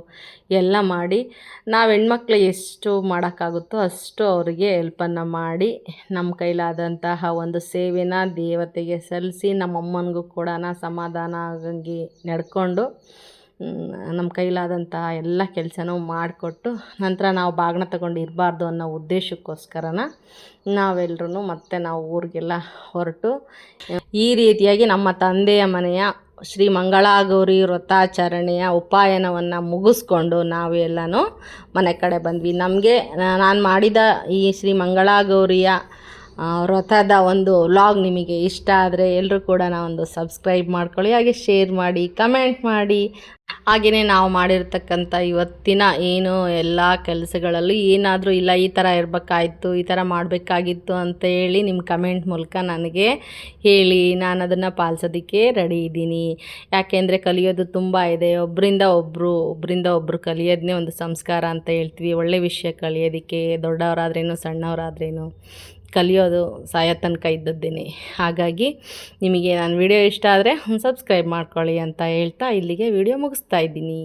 ಎಲ್ಲ ಮಾಡಿ ನಾವು ಹೆಣ್ಮಕ್ಳು ಎಷ್ಟು ಮಾಡೋಕ್ಕಾಗುತ್ತೋ ಅಷ್ಟು ಅವರಿಗೆ ಹೆಲ್ಪನ್ನು ಮಾಡಿ ನಮ್ಮ ಕೈಲಾದಂತಹ ಒಂದು ಸೇವೆನ ದೇವತೆಗೆ ಸಲ್ಲಿಸಿ ನಮ್ಮ ಅಮ್ಮನಿಗೂ ಕೂಡ ಸಮಾಧಾನ ಆಗಂಗೆ ನಡ್ಕೊಂಡು ನಮ್ಮ ಕೈಲಾದಂತಹ ಎಲ್ಲ ಕೆಲಸನೂ ಮಾಡಿಕೊಟ್ಟು ನಂತರ ನಾವು ಬಾಗಿನ ತಗೊಂಡು ಇರಬಾರ್ದು ಅನ್ನೋ ಉದ್ದೇಶಕ್ಕೋಸ್ಕರನ ನಾವೆಲ್ಲರೂ ಮತ್ತೆ ನಾವು ಊರಿಗೆಲ್ಲ ಹೊರಟು, ಈ ರೀತಿಯಾಗಿ ನಮ್ಮ ತಂದೆಯ ಮನೆಯ ಶ್ರೀ ಮಂಗಳಾಗೌರಿ ವ್ರತಾಚರಣೆಯ ಉಪಾಯನವನ್ನು ಮುಗಿಸ್ಕೊಂಡು ನಾವೆಲ್ಲನೂ ಮನೆ ಕಡೆ ಬಂದ್ವಿ. ನಮಗೆ ನಾನು ಮಾಡಿದ ಈ ಶ್ರೀ ಮಂಗಳಾಗೌರಿಯ ವ್ರತದ ಒಂದು ವ್ಲಾಗ್ ನಿಮಗೆ ಇಷ್ಟ ಆದರೆ ಎಲ್ಲರೂ ಕೂಡ ಒಂದು ಸಬ್ಸ್ಕ್ರೈಬ್ ಮಾಡ್ಕೊಳ್ಳಿ, ಹಾಗೆ ಶೇರ್ ಮಾಡಿ ಕಮೆಂಟ್ ಮಾಡಿ. ಹಾಗೆಯೇ ನಾವು ಮಾಡಿರ್ತಕ್ಕಂಥ ಇವತ್ತಿನ ಏನು ಎಲ್ಲ ಕೆಲಸಗಳಲ್ಲೂ ಏನಾದರೂ ಇಲ್ಲ, ಈ ಥರ ಇರಬೇಕಾಯ್ತು, ಈ ಥರ ಮಾಡಬೇಕಾಗಿತ್ತು ಅಂತ ಹೇಳಿ ನಿಮ್ಮ ಕಮೆಂಟ್ ಮೂಲಕ ನನಗೆ ಹೇಳಿ. ನಾನು ಅದನ್ನು ಪಾಲಿಸೋದಕ್ಕೆ ರೆಡಿ ಇದ್ದೀನಿ. ಯಾಕೆಂದರೆ ಕಲಿಯೋದು ತುಂಬ ಇದೆ. ಒಬ್ಬರಿಂದ ಒಬ್ಬರು ಒಬ್ಬರಿಂದ ಒಬ್ಬರು ಕಲಿಯೋದನ್ನೇ ಒಂದು ಸಂಸ್ಕಾರ ಅಂತ ಹೇಳ್ತೀವಿ. ಒಳ್ಳೆ ವಿಷಯ ಕಲಿಯೋದಕ್ಕೆ, ದೊಡ್ಡವರಾದ್ರೇನು, ಸಣ್ಣವರಾದ್ರೇನು. ಕಲಿಯೋದು ಸಾಯೋ ತನಕ ಇದ್ದದ್ದೇನೆ. ಹಾಗಾಗಿ ನಿಮಗೆ ನನ್ನ ವಿಡಿಯೋ ಇಷ್ಟ ಆದರೆ ಒಂದು ಸಬ್ಸ್ಕ್ರೈಬ್ ಮಾಡ್ಕೊಳ್ಳಿ ಅಂತ ಹೇಳ್ತಾ ಇಲ್ಲಿಗೆ ವಿಡಿಯೋ ಮುಗಿಸ್ತಾ ಇದ್ದೀನಿ.